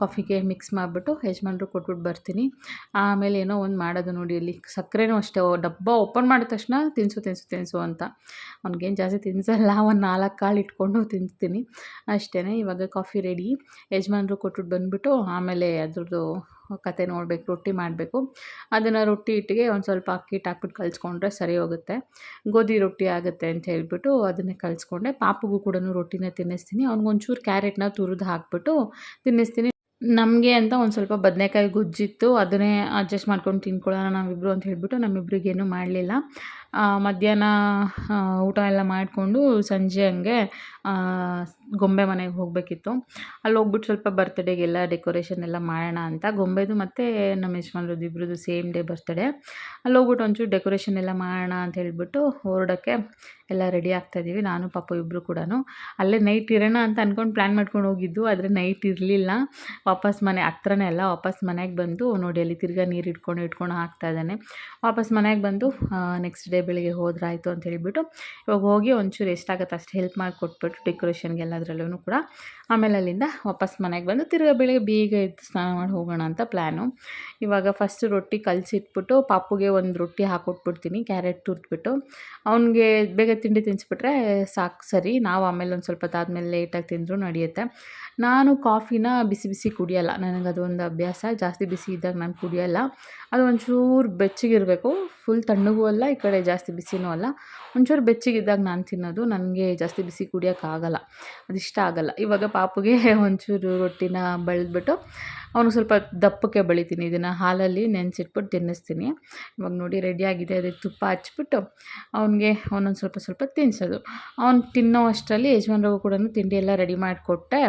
ಕಾಫಿಗೆ ಮಿಕ್ಸ್ ಮಾಡಿಬಿಟ್ಟು ಯಜಮಾನ್ರು ಕೊಟ್ಬಿಟ್ಟು ಬರ್ತೀನಿ. ಆಮೇಲೆ ಏನೋ ಒಂದು ಮಾಡೋದು ನೋಡಿ, ಅಲ್ಲಿ ಸಕ್ಕರೆನೂ ಅಷ್ಟೇ ಡಬ್ಬ ಓಪನ್ ಮಾಡಿದ ತಕ್ಷಣ ತಿನ್ಸು ತಿನ್ಸು ತಿನ್ಸು ಅಂತ. ಅವ್ನಿಗೇನು ಜಾಸ್ತಿ ತಿನ್ಸಲ್ಲ, ಒಂದು ನಾಲ್ಕು ಕಾಳು ಇಟ್ಕೊಂಡು ತಿನ್ಸ್ತೀನಿ ಅಷ್ಟೇ ಇವಾಗ ಕಾಫಿ ರೆಡಿ ಯಜಮಾನ್ರು ಕೊಟ್ಬಿಟ್ಟು ಬಂದುಬಿಟ್ಟು ಆಮೇಲೆ ಅದ್ರದ್ದು ಕತೆ ನೋಡಬೇಕು, ರೊಟ್ಟಿ ಮಾಡಬೇಕು. ಅದನ್ನು ರೊಟ್ಟಿ ಹಿಟ್ಟಿಗೆ ಒಂದು ಸ್ವಲ್ಪ ಅಕ್ಕಿ ಹಿಟ್ಟು ಹಾಕ್ಬಿಟ್ಟು ಕಲಿಸ್ಕೊಂಡ್ರೆ ಸರಿ ಹೋಗುತ್ತೆ. ಗೋಧಿ ರೊಟ್ಟಿ ಆಗುತ್ತೆ ಅಂತ ಹೇಳ್ಬಿಟ್ಟು ಅದನ್ನೇ ಕಲಿಸ್ಕೊಂಡೆ. ಪಾಪುಗೂ ಕೂಡ ರೊಟ್ಟಿನೇ ತಿನ್ನಿಸ್ತೀನಿ. ಅವ್ನಿಗೊಂಚೂರು ಕ್ಯಾರೆಟ್ನ ತುರಿದು ಹಾಕ್ಬಿಟ್ಟು ತಿನ್ನಿಸ್ತೀನಿ. ನಮಗೆ ಅಂತ ಒಂದು ಸ್ವಲ್ಪ ಬದನೆಕಾಯಿ ಗುಜ್ಜಿತ್ತು. ಅದನ್ನೇ ಅಡ್ಜಸ್ಟ್ ಮಾಡ್ಕೊಂಡು ತಿನ್ಕೊಳ್ಳೋಣ ನಾವಿಬ್ಬರು ಅಂತ ಹೇಳಿಬಿಟ್ಟು ನಮ್ಮಿಬ್ರಿಗೇನು ಮಾಡಲಿಲ್ಲ. ಮಧ್ಯಾಹ್ನ ಊಟ ಎಲ್ಲ ಮಾಡಿಕೊಂಡು ಸಂಜೆ ಹಂಗೆ ಗೊಂಬೆ ಮನೆಗೆ ಹೋಗಬೇಕಿತ್ತು. ಅಲ್ಲಿ ಹೋಗ್ಬಿಟ್ಟು ಸ್ವಲ್ಪ ಬರ್ತ್ಡೇಗೆಲ್ಲ ಡೆಕೋರೇಷನ್ ಎಲ್ಲ ಮಾಡೋಣ ಅಂತ. ಗೊಂಬೆದು ಮತ್ತು ನಮ್ಮ ಯಜಮಾನ್ರದ್ದು ಇಬ್ರದ್ದು ಸೇಮ್ ಡೇ ಬರ್ತಡೇ ಅಲ್ಲಿ ಹೋಗ್ಬಿಟ್ಟು ಒಂಚೂರು ಡೆಕೋರೇಷನ್ ಎಲ್ಲ ಮಾಡೋಣ ಅಂತ ಹೇಳಿಬಿಟ್ಟು ಹೊರಡೋಕ್ಕೆ ಎಲ್ಲ ರೆಡಿ ಆಗ್ತಾಯಿದ್ದೀವಿ ನಾನು, ಪಾಪ ಇಬ್ಬರು ಕೂಡ ಅಲ್ಲೇ ನೈಟ್ ಇರೋಣ ಅಂತ ಅಂದ್ಕೊಂಡು ಪ್ಲ್ಯಾನ್ ಮಾಡ್ಕೊಂಡು ಹೋಗಿದ್ದು, ಆದರೆ ನೈಟ್ ಇರಲಿಲ್ಲ. ವಾಪಸ್ ಮನೆ ಹತ್ರನೇ ಅಲ್ಲ, ವಾಪಸ್ ಮನೆಗೆ ಬಂದು ನೋಡಿ ಅಲ್ಲಿ ತಿರ್ಗಾ ನೀರು ಇಟ್ಕೊಂಡು ಇಟ್ಕೊಂಡು ಹಾಕ್ತಾ ಇದ್ದಾನೆ. ವಾಪಸ್ ಮನೆಗೆ ಬಂದು ನೆಕ್ಸ್ಟ್ ಬೆಳಿಗ್ಗೆ ಹೋದ್ರಾಯಿತು ಅಂತ ಹೇಳಿಬಿಟ್ಟು ಇವಾಗ ಹೋಗಿ ಒಂಚೂರು ಎಷ್ಟಾಗುತ್ತೆ ಅಷ್ಟು ಹೆಲ್ಪ್ ಮಾಡಿ ಕೊಟ್ಬಿಟ್ಟು ಡೆಕೋರೇಷನ್ಗೆಲ್ಲದ್ರಲ್ಲೂ ಕೂಡ ಆಮೇಲೆ ಅಲ್ಲಿಂದ ವಾಪಸ್ ಮನೆಗೆ ಬಂದು ತಿರ್ಗಾ ಬೆಳಿಗ್ಗೆ ಬೇಗ ಎದ್ದು ಸ್ನಾನ ಮಾಡಿ ಹೋಗೋಣ ಅಂತ ಪ್ಲ್ಯಾನು ಇವಾಗ ಫಸ್ಟ್ ರೊಟ್ಟಿ ಕಲಸಿಟ್ಬಿಟ್ಟು ಪಾಪುಗೆ ಒಂದು ರೊಟ್ಟಿ ಹಾಕೊಟ್ಬಿಡ್ತೀನಿ ಕ್ಯಾರೆಟ್ ತುರ್ದ್ಬಿಟ್ಟು. ಅವ್ನಿಗೆ ಬೇಗ ತಿಂಡಿ ತಿನ್ನಿಸ್ಬಿಟ್ರೆ ಸಾಕು, ಸರಿ. ನಾವು ಆಮೇಲೆ ಒಂದು ಸ್ವಲ್ಪ ಹೊತ್ತಾದ್ಮೇಲೆ ಲೇಟಾಗಿ ತಿಂದರೂ ನಡೆಯುತ್ತೆ. ನಾನು ಕಾಫಿನ ಬಿಸಿ ಬಿಸಿ ಕುಡಿಯೋಲ್ಲ. ನನಗೆ ಅದೊಂದು ಅಭ್ಯಾಸ. ಜಾಸ್ತಿ ಬಿಸಿ ಇದ್ದಾಗ ನಾನು ಕುಡಿಯೋಲ್ಲ. ಅದು ಒಂಚೂರು ಬೆಚ್ಚಗಿರಬೇಕು. ಫುಲ್ ತಣ್ಣಗೂ ಅಲ್ಲ, ಈ ಕಡೆ ಜಾಸ್ತಿ ಬಿಸಿನೂ ಅಲ್ಲ. ಒಂಚೂರು ಬೆಚ್ಚಗಿದ್ದಾಗ ನಾನು ತಿನ್ನೋದು. ನನಗೆ ಜಾಸ್ತಿ ಬಿಸಿ ಕುಡಿಯೋಕ್ಕಾಗಲ್ಲ ಅದಿಷ್ಟ ಆಗಲ್ಲ. ಇವಾಗ ಪಾಪುಗೆ ಒಂಚೂರು ರೊಟ್ಟಿನ ಬಳ್ದ್ಬಿಟ್ಟು ಅವನು ಸ್ವಲ್ಪ ದಪ್ಪಕ್ಕೆ ಬಳಿತೀನಿ, ಇದನ್ನು ಹಾಲಲ್ಲಿ ನೆನೆಸಿಟ್ಬಿಟ್ಟು ತಿನ್ನಿಸ್ತೀನಿ. ಇವಾಗ ನೋಡಿ ರೆಡಿಯಾಗಿದೆ ಅದಕ್ಕೆ ತುಪ್ಪ ಹಚ್ಬಿಟ್ಟು ಅವನಿಗೆ ಒಂದೊಂದು ಸ್ವಲ್ಪ ಸ್ವಲ್ಪ ತಿನ್ನಿಸೋದು. ಅವ್ನು ತಿನ್ನೋ ಅಷ್ಟರಲ್ಲಿ ಯಜಮಾನ್ರಿಗೂ ಕೂಡ ತಿಂಡಿ ಎಲ್ಲ ರೆಡಿ ಮಾಡಿಕೊಟ್ಟೆ.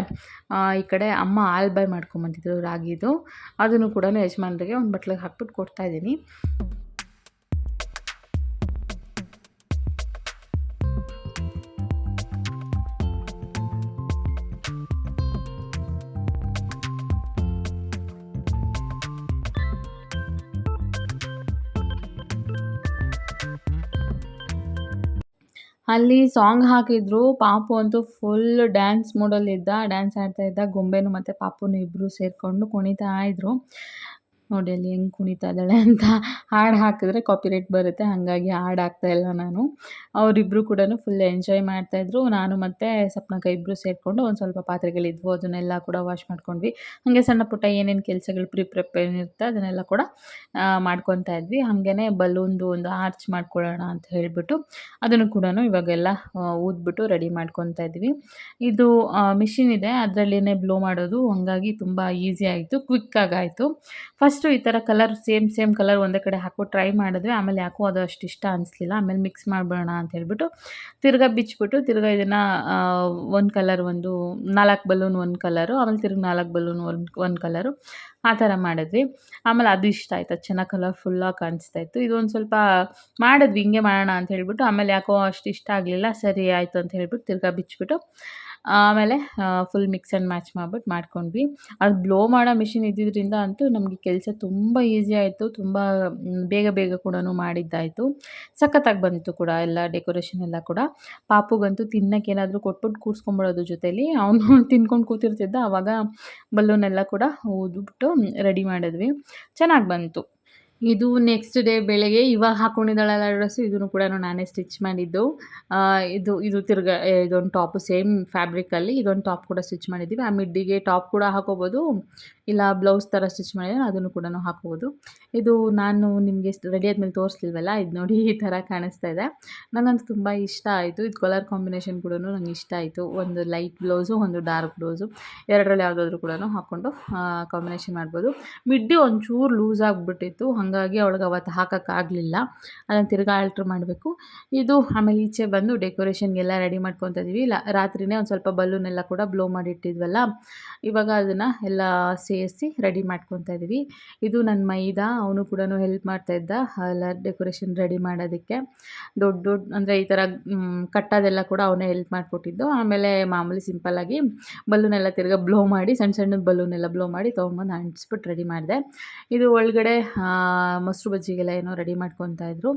ಈ ಕಡೆ ಅಮ್ಮ ಹಾಲು ಬಾಯ್ ಮಾಡ್ಕೊಂಬಂದಿದ್ರು ರಾಗಿದು. ಅದನ್ನು ಕೂಡ ಯಜಮಾನ್ರಿಗೆ ಒಂದು ಬಟ್ಲಿಗೆ ಹಾಕ್ಬಿಟ್ಟು ಕೊಡ್ತಾಯಿದ್ದೀನಿ ಅಲ್ಲಿ ಸಾಂಗ್ ಹಾಕಿದ್ರು. ಪಾಪು ಅಂತೂ ಫುಲ್ ಡ್ಯಾನ್ಸ್ ಮೂಡಲ್ಲಿದ್ದ ಡ್ಯಾನ್ಸ್ ಆಡ್ತಾ ಇದ್ದ. ಗೊಂಬೆನು ಮತ್ತು ಪಾಪುನು ಇಬ್ಬರು ಸೇರಿಕೊಂಡು ಕುಣಿತಾ ಇದ್ದರು ನೋಡಿ ಅಲ್ಲಿ ಹೆಂಗೆ ಕುಣಿತಾ ಇದ್ದಾಳೆ ಅಂತ ಹಾಡು ಹಾಕಿದ್ರೆ ಕಾಪಿರೈಟ್ ಬರುತ್ತೆ. ಹಾಗಾಗಿ ಹಾಡು ಇಲ್ಲ ನಾನು. ಅವರಿಬ್ಬರು ಕೂಡ ಫುಲ್ ಎಂಜಾಯ್ ಮಾಡ್ತಾಯಿದ್ರು ನಾನು ಮತ್ತು ಸಪ್ನಕ ಇಬ್ಬರು ಸೇರಿಕೊಂಡು ಒಂದು ಸ್ವಲ್ಪ ಪಾತ್ರೆಗಳಿದ್ವು. ಅದನ್ನೆಲ್ಲ ಕೂಡ ವಾಶ್ ಮಾಡ್ಕೊಂಡ್ವಿ. ಹಾಗೆ ಸಣ್ಣ ಪುಟ್ಟ ಏನೇನು ಕೆಲಸಗಳು ಪ್ರಿ ಪ್ರಿಪೇರ್ ಇರುತ್ತೆ ಅದನ್ನೆಲ್ಲ ಕೂಡ ಮಾಡ್ಕೊತಾ ಇದ್ವಿ. ಹಾಗೇ ಬಲೂನ್ದು ಒಂದು ಆರ್ಚ್ ಮಾಡ್ಕೊಳ್ಳೋಣ ಅಂತ ಹೇಳಿಬಿಟ್ಟು ಅದನ್ನು ಕೂಡ ಇವಾಗೆಲ್ಲ ಊದ್ಬಿಟ್ಟು ರೆಡಿ ಮಾಡ್ಕೊತಾ ಇದ್ವಿ. ಇದು ಮಿಷಿನ್ ಇದೆ. ಅದರಲ್ಲೇ ಬ್ಲೋ ಮಾಡೋದು. ಹಾಗಾಗಿ ತುಂಬ ಈಸಿ ಆಯಿತು. ಕ್ವಿಕ್ಕಾಗಾಯಿತು ಫಸ್ಟ್ ಫಸ್ಟು ಈ ಥರ ಕಲರ್ ಸೇಮ್ ಸೇಮ್ ಕಲರ್ ಒಂದೇ ಕಡೆ ಹಾಕೋ ಟ್ರೈ ಮಾಡಿದ್ವಿ. ಆಮೇಲೆ ಯಾಕೋ ಅದು ಅಷ್ಟು ಇಷ್ಟ ಅನಿಸ್ಲಿಲ್ಲ. ಆಮೇಲೆ ಮಿಕ್ಸ್ ಮಾಡಿಬಿಡೋಣ ಅಂತ ಹೇಳ್ಬಿಟ್ಟು ತಿರ್ಗಾ ಬಿಚ್ಚಿಬಿಟ್ಟು ತಿರ್ಗಾ ಇದನ್ನು ಒಂದು ಕಲರ್ ಒಂದು ನಾಲ್ಕು ಬಲೂನ್ ಒಂದು ಕಲರು, ಆಮೇಲೆ ತಿರ್ಗಿ ನಾಲ್ಕು ಬಲೂನ್ ಒಂದು ಒಂದು ಕಲರು ಆ ಥರ ಮಾಡಿದ್ವಿ. ಆಮೇಲೆ ಅದು ಇಷ್ಟ ಆಯ್ತು. ಅದು ಚೆನ್ನಾಗಿ ಕಲರ್ಫುಲ್ಲಾಗಿ ಕಾಣಿಸ್ತಾ ಇತ್ತು. ಇದೊಂದು ಸ್ವಲ್ಪ ಮಾಡಿದ್ವಿ, ಹಿಂಗೆ ಮಾಡೋಣ ಅಂತ ಹೇಳ್ಬಿಟ್ಟು ಆಮೇಲೆ ಯಾಕೋ ಅಷ್ಟು ಇಷ್ಟ ಆಗಲಿಲ್ಲ. ಸರಿ, ಆಯಿತು ಅಂತ ಹೇಳ್ಬಿಟ್ಟು ತಿರ್ಗಾ ಬಿಚ್ಚಿಬಿಟ್ಟು ಆಮೇಲೆ ಫುಲ್ ಮಿಕ್ಸ್ ಆ್ಯಂಡ್ ಮ್ಯಾಚ್ ಮಾಡ್ಬಿಟ್ಟು ಮಾಡ್ಕೊಂಡ್ವಿ. ಅದು ಬ್ಲೋ ಮಾಡೋ ಮಿಷಿನ್ ಇದ್ದಿದ್ದರಿಂದ ಅಂತೂ ನಮಗೆ ಕೆಲಸ ತುಂಬ ಈಸಿ ಆಯಿತು, ತುಂಬ ಬೇಗ ಬೇಗ ಕೂಡ ಮಾಡಿದ್ದಾಯಿತು. ಸಖತ್ತಾಗಿ ಬಂತು ಕೂಡ ಎಲ್ಲ ಡೆಕೋರೇಷನ್ ಎಲ್ಲ ಕೂಡ. ಪಾಪುಗಂತೂ ತಿನ್ನಕ್ಕೆ ಏನಾದರೂ ಕೊಟ್ಬಿಟ್ಟು ಕೂರಿಸ್ಕೊಂಬಿಡೋದು ಜೊತೇಲಿ. ಅವನು ತಿನ್ಕೊಂಡು ಕೂತಿರ್ತಿದ್ದ ಆವಾಗ ಬಲೂನೆಲ್ಲ ಕೂಡ ಊದ್ಬಿಟ್ಟು ರೆಡಿ ಮಾಡಿದ್ವಿ. ಚೆನ್ನಾಗಿ ಬಂತು. ಇದು ನೆಕ್ಸ್ಟ್ ಡೇ ಬೆಳಗ್ಗೆ ಇವಾಗ ಹಾಕ್ಕೊಂಡಿದ್ದಾಳಲ್ಲ ಡ್ರೆಸ್ಸು ಇದನ್ನು ಕೂಡ ನಾನೇ ಸ್ಟಿಚ್ ಮಾಡಿದ್ದು. ಇದು ಇದು ತಿರ್ಗ ಇದೊಂದು ಟಾಪ್ ಸೇಮ್ ಫ್ಯಾಬ್ರಿಕಲ್ಲಿ ಇದೊಂದು ಟಾಪ್ ಕೂಡ ಸ್ಟಿಚ್ ಮಾಡಿದ್ದೀವಿ. ಆ ಮಿಡ್ಡಿಗೆ ಟಾಪ್ ಕೂಡ ಹಾಕೋಬೋದು. ಇಲ್ಲ ಬ್ಲೌಸ್ ಥರ ಸ್ಟಿಚ್ ಮಾಡಿದ್ರೆ ಅದನ್ನು ಕೂಡ ಹಾಕೋಬೋದು. ಇದು ನಾನು ನಿಮಗೆ ರೆಡಿ ಆದಮೇಲೆ ತೋರಿಸ್ಲಿಲ್ವಲ್ಲ? ಇದು ನೋಡಿ ಈ ಥರ ಕಾಣಿಸ್ತಾ ಇದೆ. ನನಗಂತೂ ತುಂಬ ಇಷ್ಟ ಆಯಿತು. ಇದು ಕಲರ್ ಕಾಂಬಿನೇಷನ್ ಕೂಡ ನಂಗೆ ಇಷ್ಟ ಆಯಿತು. ಒಂದು ಲೈಟ್ ಬ್ಲೌಸು ಒಂದು ಡಾರ್ಕ್ ಬ್ಲೌಸು ಎರಡರಲ್ಲಿ ಯಾವುದಾದ್ರೂ ಕೂಡ ಹಾಕ್ಕೊಂಡು ಕಾಂಬಿನೇಷನ್ ಮಾಡ್ಬೋದು. ಮಿಡ್ಡಿ ಒಂಚೂರು ಲೂಸ್ ಆಗಿಬಿಟ್ಟಿತ್ತು. ಹಾಗಾಗಿ ಅವಳಿಗೆ ಅವತ್ತು ಹಾಕೋಕ್ಕಾಗಲಿಲ್ಲ ಅದನ್ನು ತಿರ್ಗಾ ಆಲ್ಟ್ರ್ ಮಾಡಬೇಕು. ಇದು ಆಮೇಲೆ ಈಚೆ ಬಂದು ಡೆಕೋರೇಷನ್ಗೆಲ್ಲ ರೆಡಿ ಮಾಡ್ಕೊತ ಇದ್ದೀವಿ. ಇಲ್ಲ ರಾತ್ರಿನೇ ಒಂದು ಸ್ವಲ್ಪ ಬಲೂನೆಲ್ಲ ಕೂಡ ಬ್ಲೋ ಮಾಡಿಟ್ಟಿದ್ವಲ್ಲ. ಇವಾಗ ಅದನ್ನು ಎಲ್ಲ ಸೇರಿಸಿ ರೆಡಿ ಮಾಡ್ಕೊತ ಇದ್ದೀವಿ. ಇದು ನನ್ನ ಮೈದಾ, ಅವನು ಕೂಡ ಹೆಲ್ಪ್ ಮಾಡ್ತಾಯಿದ್ದ ಎಲ್ಲ ಡೆಕೋರೇಷನ್ ರೆಡಿ ಮಾಡೋದಕ್ಕೆ. ದೊಡ್ಡ ದೊಡ್ಡ, ಅಂದರೆ ಈ ಥರ ಕಟ್ಟೋದೆಲ್ಲ ಕೂಡ ಅವನೇ ಹೆಲ್ಪ್ ಮಾಡಿಕೊಟ್ಟಿದ್ದು. ಆಮೇಲೆ ಮಾಮೂಲಿ ಸಿಂಪಲ್ಲಾಗಿ ಬಲೂನೆಲ್ಲ ತಿರ್ಗಾ ಬ್ಲೋ ಮಾಡಿ, ಸಣ್ಣ ಸಣ್ಣದ ಬಲೂನೆಲ್ಲ ಬ್ಲೋ ಮಾಡಿ ತೊಗೊಂಬಂದು ಅಂಟಿಸ್ಬಿಟ್ಟು ರೆಡಿ ಮಾಡಿದೆ. ಇದು ಒಳಗಡೆ ಮೊಸರು ಬಜ್ಜಿಗೆಲ್ಲ ಏನೋ ರೆಡಿ ಮಾಡ್ಕೊತಾ ಇದ್ರು.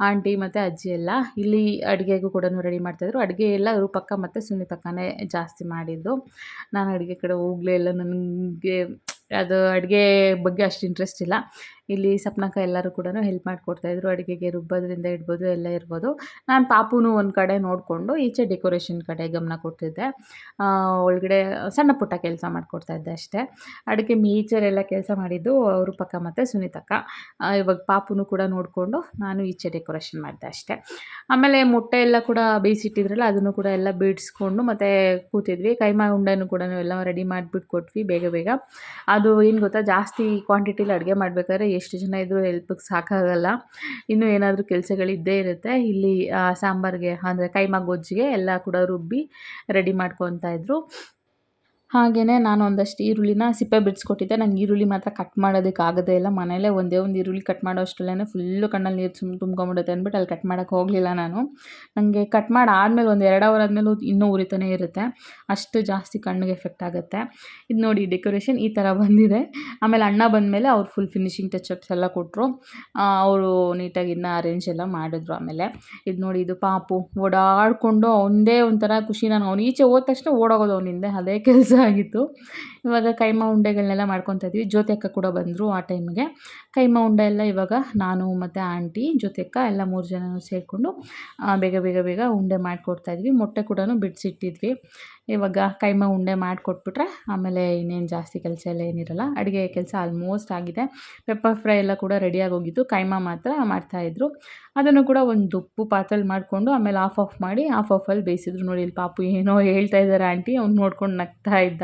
ಆಂಟಿ ಮತ್ತು ಅಜ್ಜಿ ಎಲ್ಲ ಇಲ್ಲಿ ಅಡುಗೆಗೂ ಕೂಡ ರೆಡಿ ಮಾಡ್ತಾಯಿದ್ರು ಅಡುಗೆ ಎಲ್ಲ ಪಕ್ಕ ಮತ್ತು ಸುನೀತಕ್ಕನೇ ಜಾಸ್ತಿ ಮಾಡಿದ್ದು. ನಾನು ಅಡುಗೆ ಕಡೆ ಹೋಗಲೇ ಇಲ್ಲ. ನನಗೆ ಅದು ಅಡುಗೆ ಬಗ್ಗೆ ಅಷ್ಟು ಇಂಟ್ರೆಸ್ಟ್ ಇಲ್ಲ. ಇಲ್ಲಿ ಸಪ್ನಕ ಎಲ್ಲರೂ ಕೂಡ ಹೆಲ್ಪ್ ಮಾಡಿಕೊಡ್ತಾಯಿದ್ರು ಅಡುಗೆಗೆ ರುಬ್ಬೋದ್ರಿಂದ ಇಡ್ಬೋದು, ಎಲ್ಲ ಇರ್ಬೋದು. ನಾನು ಪಾಪುನು ಒಂದು ಕಡೆ ನೋಡಿಕೊಂಡು ಈಚೆ ಡೆಕೋರೇಷನ್ ಕಡೆ ಗಮನ ಕೊಡ್ತಿದ್ದೆ ಒಳಗಡೆ ಸಣ್ಣ ಪುಟ್ಟ ಕೆಲಸ ಇದ್ದೆ ಅಷ್ಟೇ. ಅಡುಗೆ ಮೇಜರೆಲ್ಲ ಕೆಲಸ ಮಾಡಿದ್ದು ಅವರು ಪಕ್ಕ ಮತ್ತು ಸುನೀತಕ್ಕ. ಇವಾಗ ಪಾಪುನು ಕೂಡ ನೋಡಿಕೊಂಡು ನಾನು ಈಚೆ ಡೆಕೋರೇಷನ್ ಮಾಡಿದೆ ಅಷ್ಟೇ. ಆಮೇಲೆ ಮೊಟ್ಟೆ ಎಲ್ಲ ಕೂಡ ಬೇಯಿಸಿಟ್ಟಿದ್ರಲ್ಲ, ಅದನ್ನು ಕೂಡ ಎಲ್ಲ ಬಿಡಿಸ್ಕೊಂಡು ಮತ್ತು ಕೂತಿದ್ವಿ. ಕೈಮಾ ಉಂಡೆನೂ ಕೂಡ ಎಲ್ಲ ರೆಡಿ ಮಾಡಿಬಿಟ್ಟು ಕೊಟ್ವಿ ಬೇಗ ಬೇಗ. ಅದು ಏನು ಗೊತ್ತಾ, ಜಾಸ್ತಿ ಕ್ವಾಂಟಿಟಿಲಿ ಅಡುಗೆ ಮಾಡಬೇಕಾದ್ರೆ ಎಷ್ಟು ಜನ ಇದ್ದರೂ ಹೆಲ್ಪಿಗೆ ಸಾಕಾಗಲ್ಲ. ಇನ್ನೂ ಏನಾದರೂ ಕೆಲಸಗಳಿದ್ದೇ ಇರುತ್ತೆ. ಇಲ್ಲಿ ಸಾಂಬಾರಿಗೆ, ಅಂದರೆ ಕೈಮಾ ಗೊಜ್ಜಿಗೆ ಎಲ್ಲ ಕೂಡ ರುಬ್ಬಿ ರೆಡಿ ಮಾಡ್ಕೊತಾ ಇದ್ರು. ಹಾಗೆಯೇ ನಾನು ಒಂದಷ್ಟು ಈರುಳ್ಳಿನ ಸಿಪ್ಪೆ ಬಿಡಿಸ್ಕೊಟ್ಟಿದ್ದೆ. ನಂಗೆ ಈರುಳ್ಳಿ ಮಾತ್ರ ಕಟ್ ಮಾಡೋದಕ್ಕೆ ಆಗೋದೇ ಇಲ್ಲ. ಮನೇಲೇ ಒಂದೇ ಒಂದು ಈರುಳ್ಳಿ ಕಟ್ ಮಾಡೋ ಅಷ್ಟರಲ್ಲೇ ಫುಲ್ಲು ಕಣ್ಣಲ್ಲಿ ನೀರು ಸುಮ್ ತುಂಬ್ಕೊಂಬಿಡುತ್ತೆ ಅಂದ್ಬಿಟ್ಟು ಅಲ್ಲಿ ಕಟ್ ಮಾಡೋಕ್ಕೆ ಹೋಗಲಿಲ್ಲ ನಾನು. ನನಗೆ ಕಟ್ ಮಾಡಿ ಆದಮೇಲೆ ಒಂದು ಎರಡು ಅವರ್ ಆದಮೇಲೆ ಇನ್ನೂ ಉರಿತಾನೇ ಇರುತ್ತೆ. ಅಷ್ಟು ಜಾಸ್ತಿ ಕಣ್ಣಿಗೆ ಎಫೆಕ್ಟ್ ಆಗುತ್ತೆ. ಇದು ನೋಡಿ ಡೆಕೋರೇಷನ್ ಈ ಥರ ಬಂದಿದೆ. ಆಮೇಲೆ ಅಣ್ಣ ಬಂದಮೇಲೆ ಅವ್ರು ಫುಲ್ ಫಿನಿಶಿಂಗ್ ಅಪ್ಸ್ ಎಲ್ಲ ಕೊಟ್ಟರು ಅವರು ನೀಟಾಗಿ ಇನ್ನೂ ಅರೇಂಜ್ ಎಲ್ಲ ಮಾಡಿದ್ರು ಆಮೇಲೆ. ಇದು ನೋಡಿ ಇದು ಪಾಪು. ಓಡಾಡಿಕೊಂಡು ಅವನದೇ ಒಂಥರ ಖುಷಿ. ನಾನು ಅವ್ನು ಈಚೆ ಹೋದ ತಕ್ಷಣ ಓಡೋಗೋದು ಅವನಿಂದೆ ಅದೇ ಕೆಲಸ. ಆಗಿತ್ತು. ಇವಾಗ ಕೈಮಾ ಉಂಡೆಗಳನ್ನೆಲ್ಲ ಮಾಡ್ಕೊತಾ ಇದ್ವಿ. ಜ್ಯೋತಿ ಅಕ್ಕ ಕೂಡ ಬಂದರು ಆ ಟೈಮ್ಗೆ. ಕೈಮಾ ಉಂಡೆ ಎಲ್ಲ ಇವಾಗ ನಾನು ಮತ್ತು ಆಂಟಿ, ಜ್ಯೋತಿ ಅಕ್ಕ ಎಲ್ಲ ಮೂರು ಜನನೂ ಸೇರಿಕೊಂಡು ಬೇಗ ಬೇಗ ಬೇಗ ಉಂಡೆ ಮಾಡಿಕೊಡ್ತಾ ಇದ್ವಿ. ಮೊಟ್ಟೆ ಕೂಡ ಬಿಡಿಸಿಟ್ಟಿದ್ವಿ. ಇವಾಗ ಕೈಮ ಉಂಡೆ ಮಾಡಿಕೊಟ್ಬಿಟ್ರೆ ಆಮೇಲೆ ಇನ್ನೇನು ಜಾಸ್ತಿ ಕೆಲಸ ಎಲ್ಲ ಏನಿರಲ್ಲ, ಅಡುಗೆ ಕೆಲಸ ಆಲ್ಮೋಸ್ಟ್ ಆಗಿದೆ. ಪೆಪ್ಪರ್ ಫ್ರೈ ಎಲ್ಲ ಕೂಡ ರೆಡಿಯಾಗಿ ಹೋಗಿತ್ತು ಕೈಮ ಮಾತ್ರ ಮಾಡ್ತಾಯಿದ್ರು ಅದನ್ನು ಕೂಡ ಒಂದು ಉಪ್ಪು ಪಾತ್ರೆಲಿ ಮಾಡಿಕೊಂಡು ಆಮೇಲೆ ಆಫ್ ಆಫ್ ಮಾಡಿ ಆಫ್ ಆಫಲ್ಲಿ ಬೇಯಿಸಿದ್ರು ನೋಡಿ ಇಲ್ಲಿ ಪಾಪು ಏನೋ ಹೇಳ್ತಾ ಇದ್ದಾರೆ ಆಂಟಿ ಅವ್ನು ನೋಡ್ಕೊಂಡು ನಗ್ತಾ ಇದ್ದ.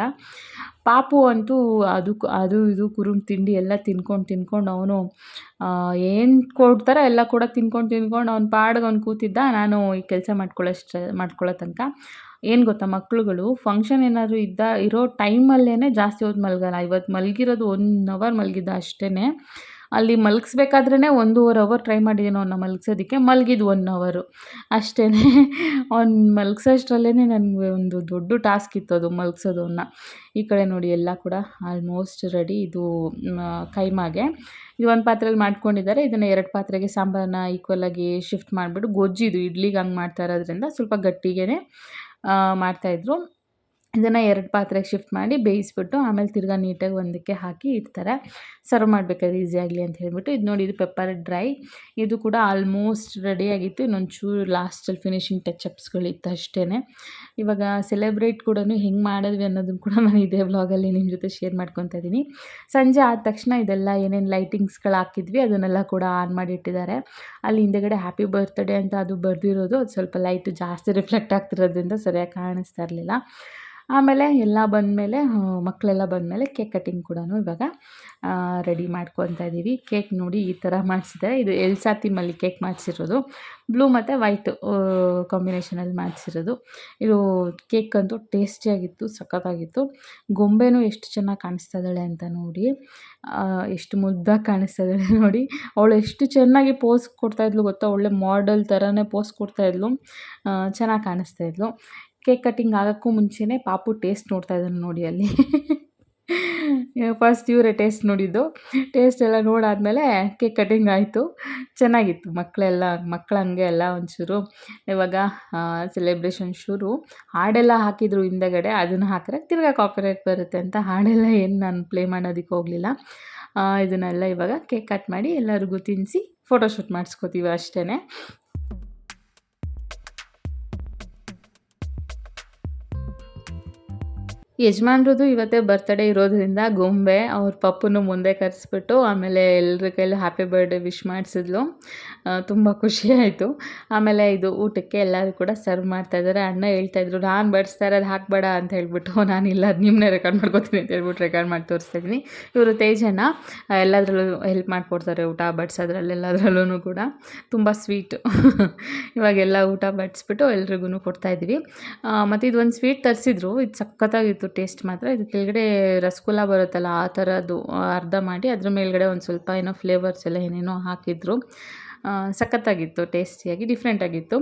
ಪಾಪು ಅಂತೂ ಅದು ಅದು ಇದು ಕುರುಮ್ ತಿಂಡಿ ಎಲ್ಲ ತಿನ್ಕೊಂಡು ತಿನ್ಕೊಂಡು ಅವನು ಏನು ಕೊಡ್ತಾರೋ ಎಲ್ಲ ಕೂಡ ತಿನ್ಕೊಂಡು ತಿನ್ಕೊಂಡು ಅವ್ನು ಪಾಡ್ಗೆ ಅವ್ನು ಕೂತಿದ್ದ. ನಾನು ಈ ಕೆಲಸ ಮಾಡ್ಕೊಳ್ಳೋಷ್ಟು ಮಾಡ್ಕೊಳ್ಳೋ ತನಕ. ಏನು ಗೊತ್ತಾ ಮಕ್ಳುಗಳು? ಫಂಕ್ಷನ್ ಏನಾದರೂ ಇದ್ದ, ಇರೋ ಟೈಮಲ್ಲೇ ಜಾಸ್ತಿ ಹೊತ್ತು ಮಲಗಲ್ಲ. ಇವತ್ತು ಮಲಗಿರೋದು ಒನ್ ಅವರ್ ಮಲಗಿದ್ದ ಅಷ್ಟೇ ಅಲ್ಲಿ ಮಲಗಿಸ್ಬೇಕಾದ್ರೇ ಒಂದೂವರೆ ಅವರ್ ಟ್ರೈ ಮಾಡಿದ್ದೀನಿ ಅವನ್ನ ಮಲಗಿಸೋದಕ್ಕೆ. ಮಲಗಿದ್ದು ಒನ್ ಅವರು ಅಷ್ಟೇ ಅವ್ನು ಮಲಗಿಸೋಷ್ಟರಲ್ಲೇ ನನಗೆ ಒಂದು ದೊಡ್ಡ ಟಾಸ್ಕ್ ಇತ್ತು ಅದು, ಮಲಗಿಸೋದು ಅವನ್ನ ಈ ಕಡೆ ನೋಡಿ ಎಲ್ಲ ಕೂಡ ಆಲ್ಮೋಸ್ಟ್ ರೆಡಿ ಇದು ಕೈಮಾಗೆ. ಇದು ಒಂದು ಪಾತ್ರೆಯಲ್ಲಿ ಮಾಡ್ಕೊಂಡಿದ್ದಾರೆ. ಇದನ್ನು ಎರಡು ಪಾತ್ರೆಗೆ ಸಾಂಬಾರನ್ನ ಈಕ್ವಲಾಗಿ ಶಿಫ್ಟ್ ಮಾಡಿಬಿಟ್ಟು ಗೊಜ್ಜಿದು. ಇಡ್ಲಿಗೆ ಹಂಗೆ ಮಾಡ್ತಾ ಇರೋದ್ರಿಂದ ಸ್ವಲ್ಪ ಗಟ್ಟಿಗೆ ಮಾಡ್ತಾಯಿದ್ರು ಇದನ್ನು ಎರಡು ಪಾತ್ರೆಗೆ ಶಿಫ್ಟ್ ಮಾಡಿ ಬೇಯಿಸ್ಬಿಟ್ಟು ಆಮೇಲೆ ತಿರ್ಗಾ ನೀಟಾಗಿ ಒಂದಕ್ಕೆ ಹಾಕಿ ಇಡ್ತಾರೆ. ಸರ್ವ್ ಮಾಡಬೇಕಾದ್ರೆ ಈಸಿ ಆಗಲಿ ಅಂತ ಹೇಳಿಬಿಟ್ಟು ಇದು ನೋಡಿ ಇದು ಪೆಪ್ಪರ್ ಡ್ರೈ ಇದು ಕೂಡ ಆಲ್ಮೋಸ್ಟ್ ರೆಡಿಯಾಗಿತ್ತು ಇನ್ನೊಂದು ಚೂರು ಲಾಸ್ಟಲ್ಲಿ ಫಿನಿಶಿಂಗ್ ಇತ್ತು ಅಷ್ಟೇ ಇವಾಗ ಸೆಲೆಬ್ರೇಟ್ ಕೂಡ ಹೆಂಗೆ ಮಾಡಿದ್ವಿ ಅನ್ನೋದನ್ನು ಕೂಡ ನಾನು ಇದೇ ವ್ಲಾಗಲ್ಲಿ ನಿಮ್ಮ ಜೊತೆ ಶೇರ್ ಮಾಡ್ಕೊತಾ ಇದ್ದೀನಿ ಸಂಜೆ ಆದ ತಕ್ಷಣ ಇದೆಲ್ಲ ಏನೇನು ಲೈಟಿಂಗ್ಸ್ಗಳು ಹಾಕಿದ್ವಿ ಅದನ್ನೆಲ್ಲ ಕೂಡ ಆನ್ ಮಾಡಿ ಇಟ್ಟಿದ್ದಾರೆ. ಅಲ್ಲಿ ಹಿಂದೆಗಡೆ ಹ್ಯಾಪಿ ಬರ್ತ್ಡೇ ಅಂತ ಅದು ಬರೆದಿರೋದು, ಅದು ಸ್ವಲ್ಪ ಲೈಟು ಜಾಸ್ತಿ ರಿಫ್ಲೆಕ್ಟ್ ಆಗ್ತಿರೋದ್ರಿಂದ ಸರಿಯಾಗಿ ಕಾಣಿಸ್ತಾ ಇರಲಿಲ್ಲ. ಆಮೇಲೆ ಎಲ್ಲ ಬಂದಮೇಲೆ ಮಕ್ಕಳೆಲ್ಲ ಬಂದಮೇಲೆ ಕೇಕ್ ಕಟ್ಟಿಂಗ್ ಕೂಡ ಇವಾಗ ರೆಡಿ ಮಾಡ್ಕೊತಾ ಇದ್ದೀವಿ ಕೇಕ್ ನೋಡಿ ಈ ಥರ ಮಾಡಿಸಿದ್ದಾರೆ ಇದು ಎಲ್ಸಾ ಮಲ್ಲಿ ಕೇಕ್ ಮಾಡಿಸಿರೋದು ಬ್ಲೂ ಮತ್ತು ವೈಟ್ ಕಾಂಬಿನೇಷನಲ್ಲಿ ಮಾಡಿಸಿರೋದು. ಇದು ಕೇಕ್ ಅಂತೂ ಟೇಸ್ಟಿಯಾಗಿತ್ತು ಸಖತ್ತಾಗಿತ್ತು. ಗೊಂಬೆನೂ ಎಷ್ಟು ಚೆನ್ನಾಗಿ ಕಾಣಿಸ್ತಾ ಇದ್ದಾಳೆ ಅಂತ ನೋಡಿ ಎಷ್ಟು ಮುದ್ದಾಗಿ ಕಾಣಿಸ್ತಾ ಇದ್ದಾಳೆ ನೋಡಿ. ಅವಳು ಎಷ್ಟು ಚೆನ್ನಾಗಿ ಪೋಸ್ ಕೊಡ್ತಾ ಇದ್ಲು ಗೊತ್ತಾ? ಒಳ್ಳೆ ಮಾಡೆಲ್ ಥರನೇ ಪೋಸ್ ಕೊಡ್ತಾ ಇದ್ಲು. ಚೆನ್ನಾಗಿ ಕಾಣಿಸ್ತಾ ಇದ್ಲು. ಕೇಕ್ ಕಟ್ಟಿಂಗ್ ಆಗೋಕ್ಕೂ ಮುಂಚೆನೇ ಪಾಪು ಟೇಸ್ಟ್ ನೋಡ್ತಾ ಇದ್ದಾನೆ ನೋಡಿ ಅಲ್ಲಿ. ಫಸ್ಟ್ ಇವರೇ ಟೇಸ್ಟ್ ನೋಡಿದ್ದು. ಟೇಸ್ಟ್ ಎಲ್ಲ ನೋಡಾದಮೇಲೆ ಕೇಕ್ ಕಟ್ಟಿಂಗ್ ಆಯಿತು. ಚೆನ್ನಾಗಿತ್ತು ಮಕ್ಕಳೆಲ್ಲ ಮಕ್ಕಳು ಹಂಗೆ ಎಲ್ಲ ಒಂಚೂರು. ಇವಾಗ ಸೆಲೆಬ್ರೇಷನ್ ಶುರು. ಹಾಡೆಲ್ಲ ಹಾಕಿದ್ರು ಹಿಂದೆಗಡೆ. ಅದನ್ನು ಹಾಕಿದ್ರೆ ತಿರ್ಗಾ ಕಾಪಿರೈಟ್ ಬರುತ್ತೆ ಅಂತ ಹಾಡೆಲ್ಲ ಏನು ನಾನು ಪ್ಲೇ ಮಾಡೋದಕ್ಕೆ ಹೋಗಲಿಲ್ಲ. ಇದನ್ನೆಲ್ಲ ಇವಾಗ ಕೇಕ್ ಕಟ್ ಮಾಡಿ ಎಲ್ಲರಿಗೂ ತಿನ್ನಿಸಿ ಫೋಟೋಶೂಟ್ ಮಾಡಿಸ್ಕೋತೀವಿ ಅಷ್ಟೇ ಯಜಮಾನ್ರದ್ದು ಇವತ್ತೇ ಬರ್ತ್ಡೇ ಇರೋದ್ರಿಂದ ಗೊಂಬೆ ಅವ್ರ ಪಪ್ಪುನು ಮುಂದೆ ಕರೆಸ್ಬಿಟ್ಟು ಆಮೇಲೆ ಎಲ್ಲರ ಕೈಲಿ ಹ್ಯಾಪಿ ಬರ್ಡೇ ವಿಶ್ ಮಾಡಿಸಿದ್ಲು. ತುಂಬ ಖುಷಿ ಆಯಿತು. ಆಮೇಲೆ ಇದು ಊಟಕ್ಕೆ ಎಲ್ಲರೂ ಕೂಡ ಸರ್ವ್ ಮಾಡ್ತಾಯಿದ್ದಾರೆ ಅಣ್ಣ ಹೇಳ್ತಾಯಿದ್ರು ನಾನು ಬಡಿಸ್ತಾ ಇರೋದು ಹಾಕ್ಬೇಡ ಅಂತ ಹೇಳಿಬಿಟ್ಟು, ನಾನು ಇಲ್ಲ ಅದು ನಿಮ್ಮನ್ನೇ ರೆಕಾರ್ಡ್ ಮಾಡ್ಕೋತೀನಿ ಅಂತ ಹೇಳ್ಬಿಟ್ಟು ರೆಕಾರ್ಡ್ ಮಾಡಿ ತೋರಿಸ್ತಾ ಇದ್ದೀನಿ. ಇವರು ತೇಜನ ಎಲ್ಲದರಲ್ಲೂ ಹೆಲ್ಪ್ ಮಾಡಿಕೊಡ್ತಾರೆ ಊಟ ಬಡಿಸೋದ್ರಲ್ಲಿ ಎಲ್ಲದರಲ್ಲೂ ಕೂಡ. ತುಂಬ ಸ್ವೀಟು ಇವಾಗೆಲ್ಲ ಊಟ ಬಡಿಸ್ಬಿಟ್ಟು ಎಲ್ರಿಗೂ ಕೊಡ್ತಾಯಿದ್ವಿ ಮತ್ತು ಒಂದು ಸ್ವೀಟ್ ತರಿಸಿದ್ರು. ಇದು ಸಖತ್ತಾಗಿತ್ತು. ಟೇಸ್ಟ್ ಮಾತ್ರ. ಇದು ಕೆಳಗಡೆ ರಸಗುಲ್ಲ ಬರುತ್ತಲ್ಲ, ಆ ಥರದ್ದು ಅರ್ಧ ಮಾಡಿ ಅದ್ರ ಮೇಲ್ಗಡೆ ಒಂದು ಸ್ವಲ್ಪ ಏನೋ ಫ್ಲೇವರ್ಸ್ ಎಲ್ಲ ಏನೇನೋ ಹಾಕಿದ್ರು. ಸಖತ್ತಾಗಿತ್ತು ಟೇಸ್ಟಿಯಾಗಿ ಡಿಫ್ರೆಂಟಾಗಿತ್ತು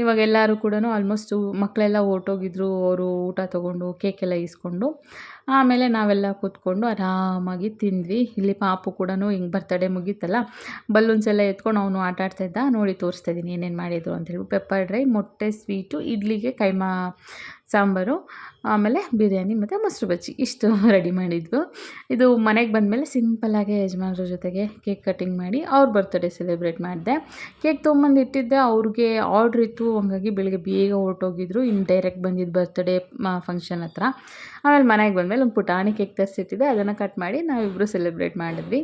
ಇವಾಗ ಎಲ್ಲರೂ ಕೂಡ ಆಲ್ಮೋಸ್ಟು ಮಕ್ಕಳೆಲ್ಲ ಹೊರ್ಟೋಗಿದ್ರು, ಅವರು ಊಟ ತೊಗೊಂಡು ಕೇಕೆಲ್ಲ ಈಸ್ಕೊಂಡು. ಆಮೇಲೆ ನಾವೆಲ್ಲ ಕೂತ್ಕೊಂಡು ಆರಾಮಾಗಿ ತಿಂದ್ವಿ. ಇಲ್ಲಿ ಪಾಪು ಕೂಡ ಹಿಂಗೆ ಬರ್ತಡೇ ಮುಗೀತಲ್ಲ ಬಲೂನ್ಸ್ ಎಲ್ಲ ಎತ್ಕೊಂಡು ಅವನು ಆಟ ಇದ್ದ, ನೋಡಿ ತೋರಿಸ್ತಾ ಇದ್ದೀನಿ ಏನೇನು ಮಾಡಿದ್ರು ಅಂತೇಳಿ ಪೆಪ್ಪರ್ ಡ್ರೈ ಮೊಟ್ಟೆ ಸ್ವೀಟು ಇಡ್ಲಿಗೆ ಕೈಮಾ ಸಾಂಬಾರು, ಆಮೇಲೆ ಬಿರಿಯಾನಿ ಮತ್ತು ಮೊಸರು ಬಜ್ಜಿ. ಇಷ್ಟು ರೆಡಿ ಮಾಡಿದ್ವು ಇದು ಮನೆಗೆ ಬಂದಮೇಲೆ ಸಿಂಪಲ್ಲಾಗೆ ಯಜಮಾನ್ರ ಜೊತೆಗೆ ಕೇಕ್ ಕಟಿಂಗ್ ಮಾಡಿ ಅವ್ರ ಬರ್ತ್ಡೇ ಸೆಲೆಬ್ರೇಟ್ ಮಾಡಿದೆ. ಕೇಕ್ ತೊಗೊಂಬಂದು ಇಟ್ಟಿದ್ದೆ. ಅವ್ರಿಗೆ ಆರ್ಡ್ರ್ ಇತ್ತು. ಹಂಗಾಗಿ ಬೆಳಿಗ್ಗೆ ಬೇಗ ಹೊರಟೋಗಿದ್ರು. ಇನ್ನು ಡೈರೆಕ್ಟ್ ಬಂದಿದ್ದು ಬರ್ತ್ಡೇ ಫಂಕ್ಷನ್ ಹತ್ರ. ಆಮೇಲೆ ಮನೆಗೆ ಬಂದಮೇಲೆ ಒಂದು ಪುಟಾಣಿ ಕೇಕ್ ತರಿಸಿಟ್ಟಿದ್ದೆ. ಅದನ್ನು ಕಟ್ ಮಾಡಿ ನಾವಿಬ್ಬರು ಸೆಲೆಬ್ರೇಟ್ ಮಾಡಿದ್ವಿ.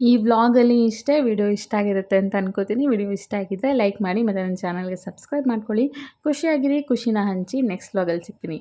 ಈ ವ್ಲಾಗಲ್ಲಿ ಇಷ್ಟೇ ವಿಡಿಯೋ ಇಷ್ಟ ಆಗಿರುತ್ತೆ ಅಂತ ಅನ್ಕೋತೀನಿ. ವಿಡಿಯೋ ಇಷ್ಟ ಆಗಿದ್ದರೆ ಲೈಕ್ ಮಾಡಿ ಮತ್ತು ನನ್ನ ಚಾನಲ್ಗೆ ಸಬ್ಸ್ಕ್ರೈಬ್ ಮಾಡ್ಕೊಳ್ಳಿ. ಖುಷಿಯಾಗಿರಿ, ಖುಷಿನ ಹಂಚಿ. ನೆಕ್ಸ್ಟ್ ವ್ಲಾಗಲ್ಲಿ ಸಿಗ್ತೀನಿ.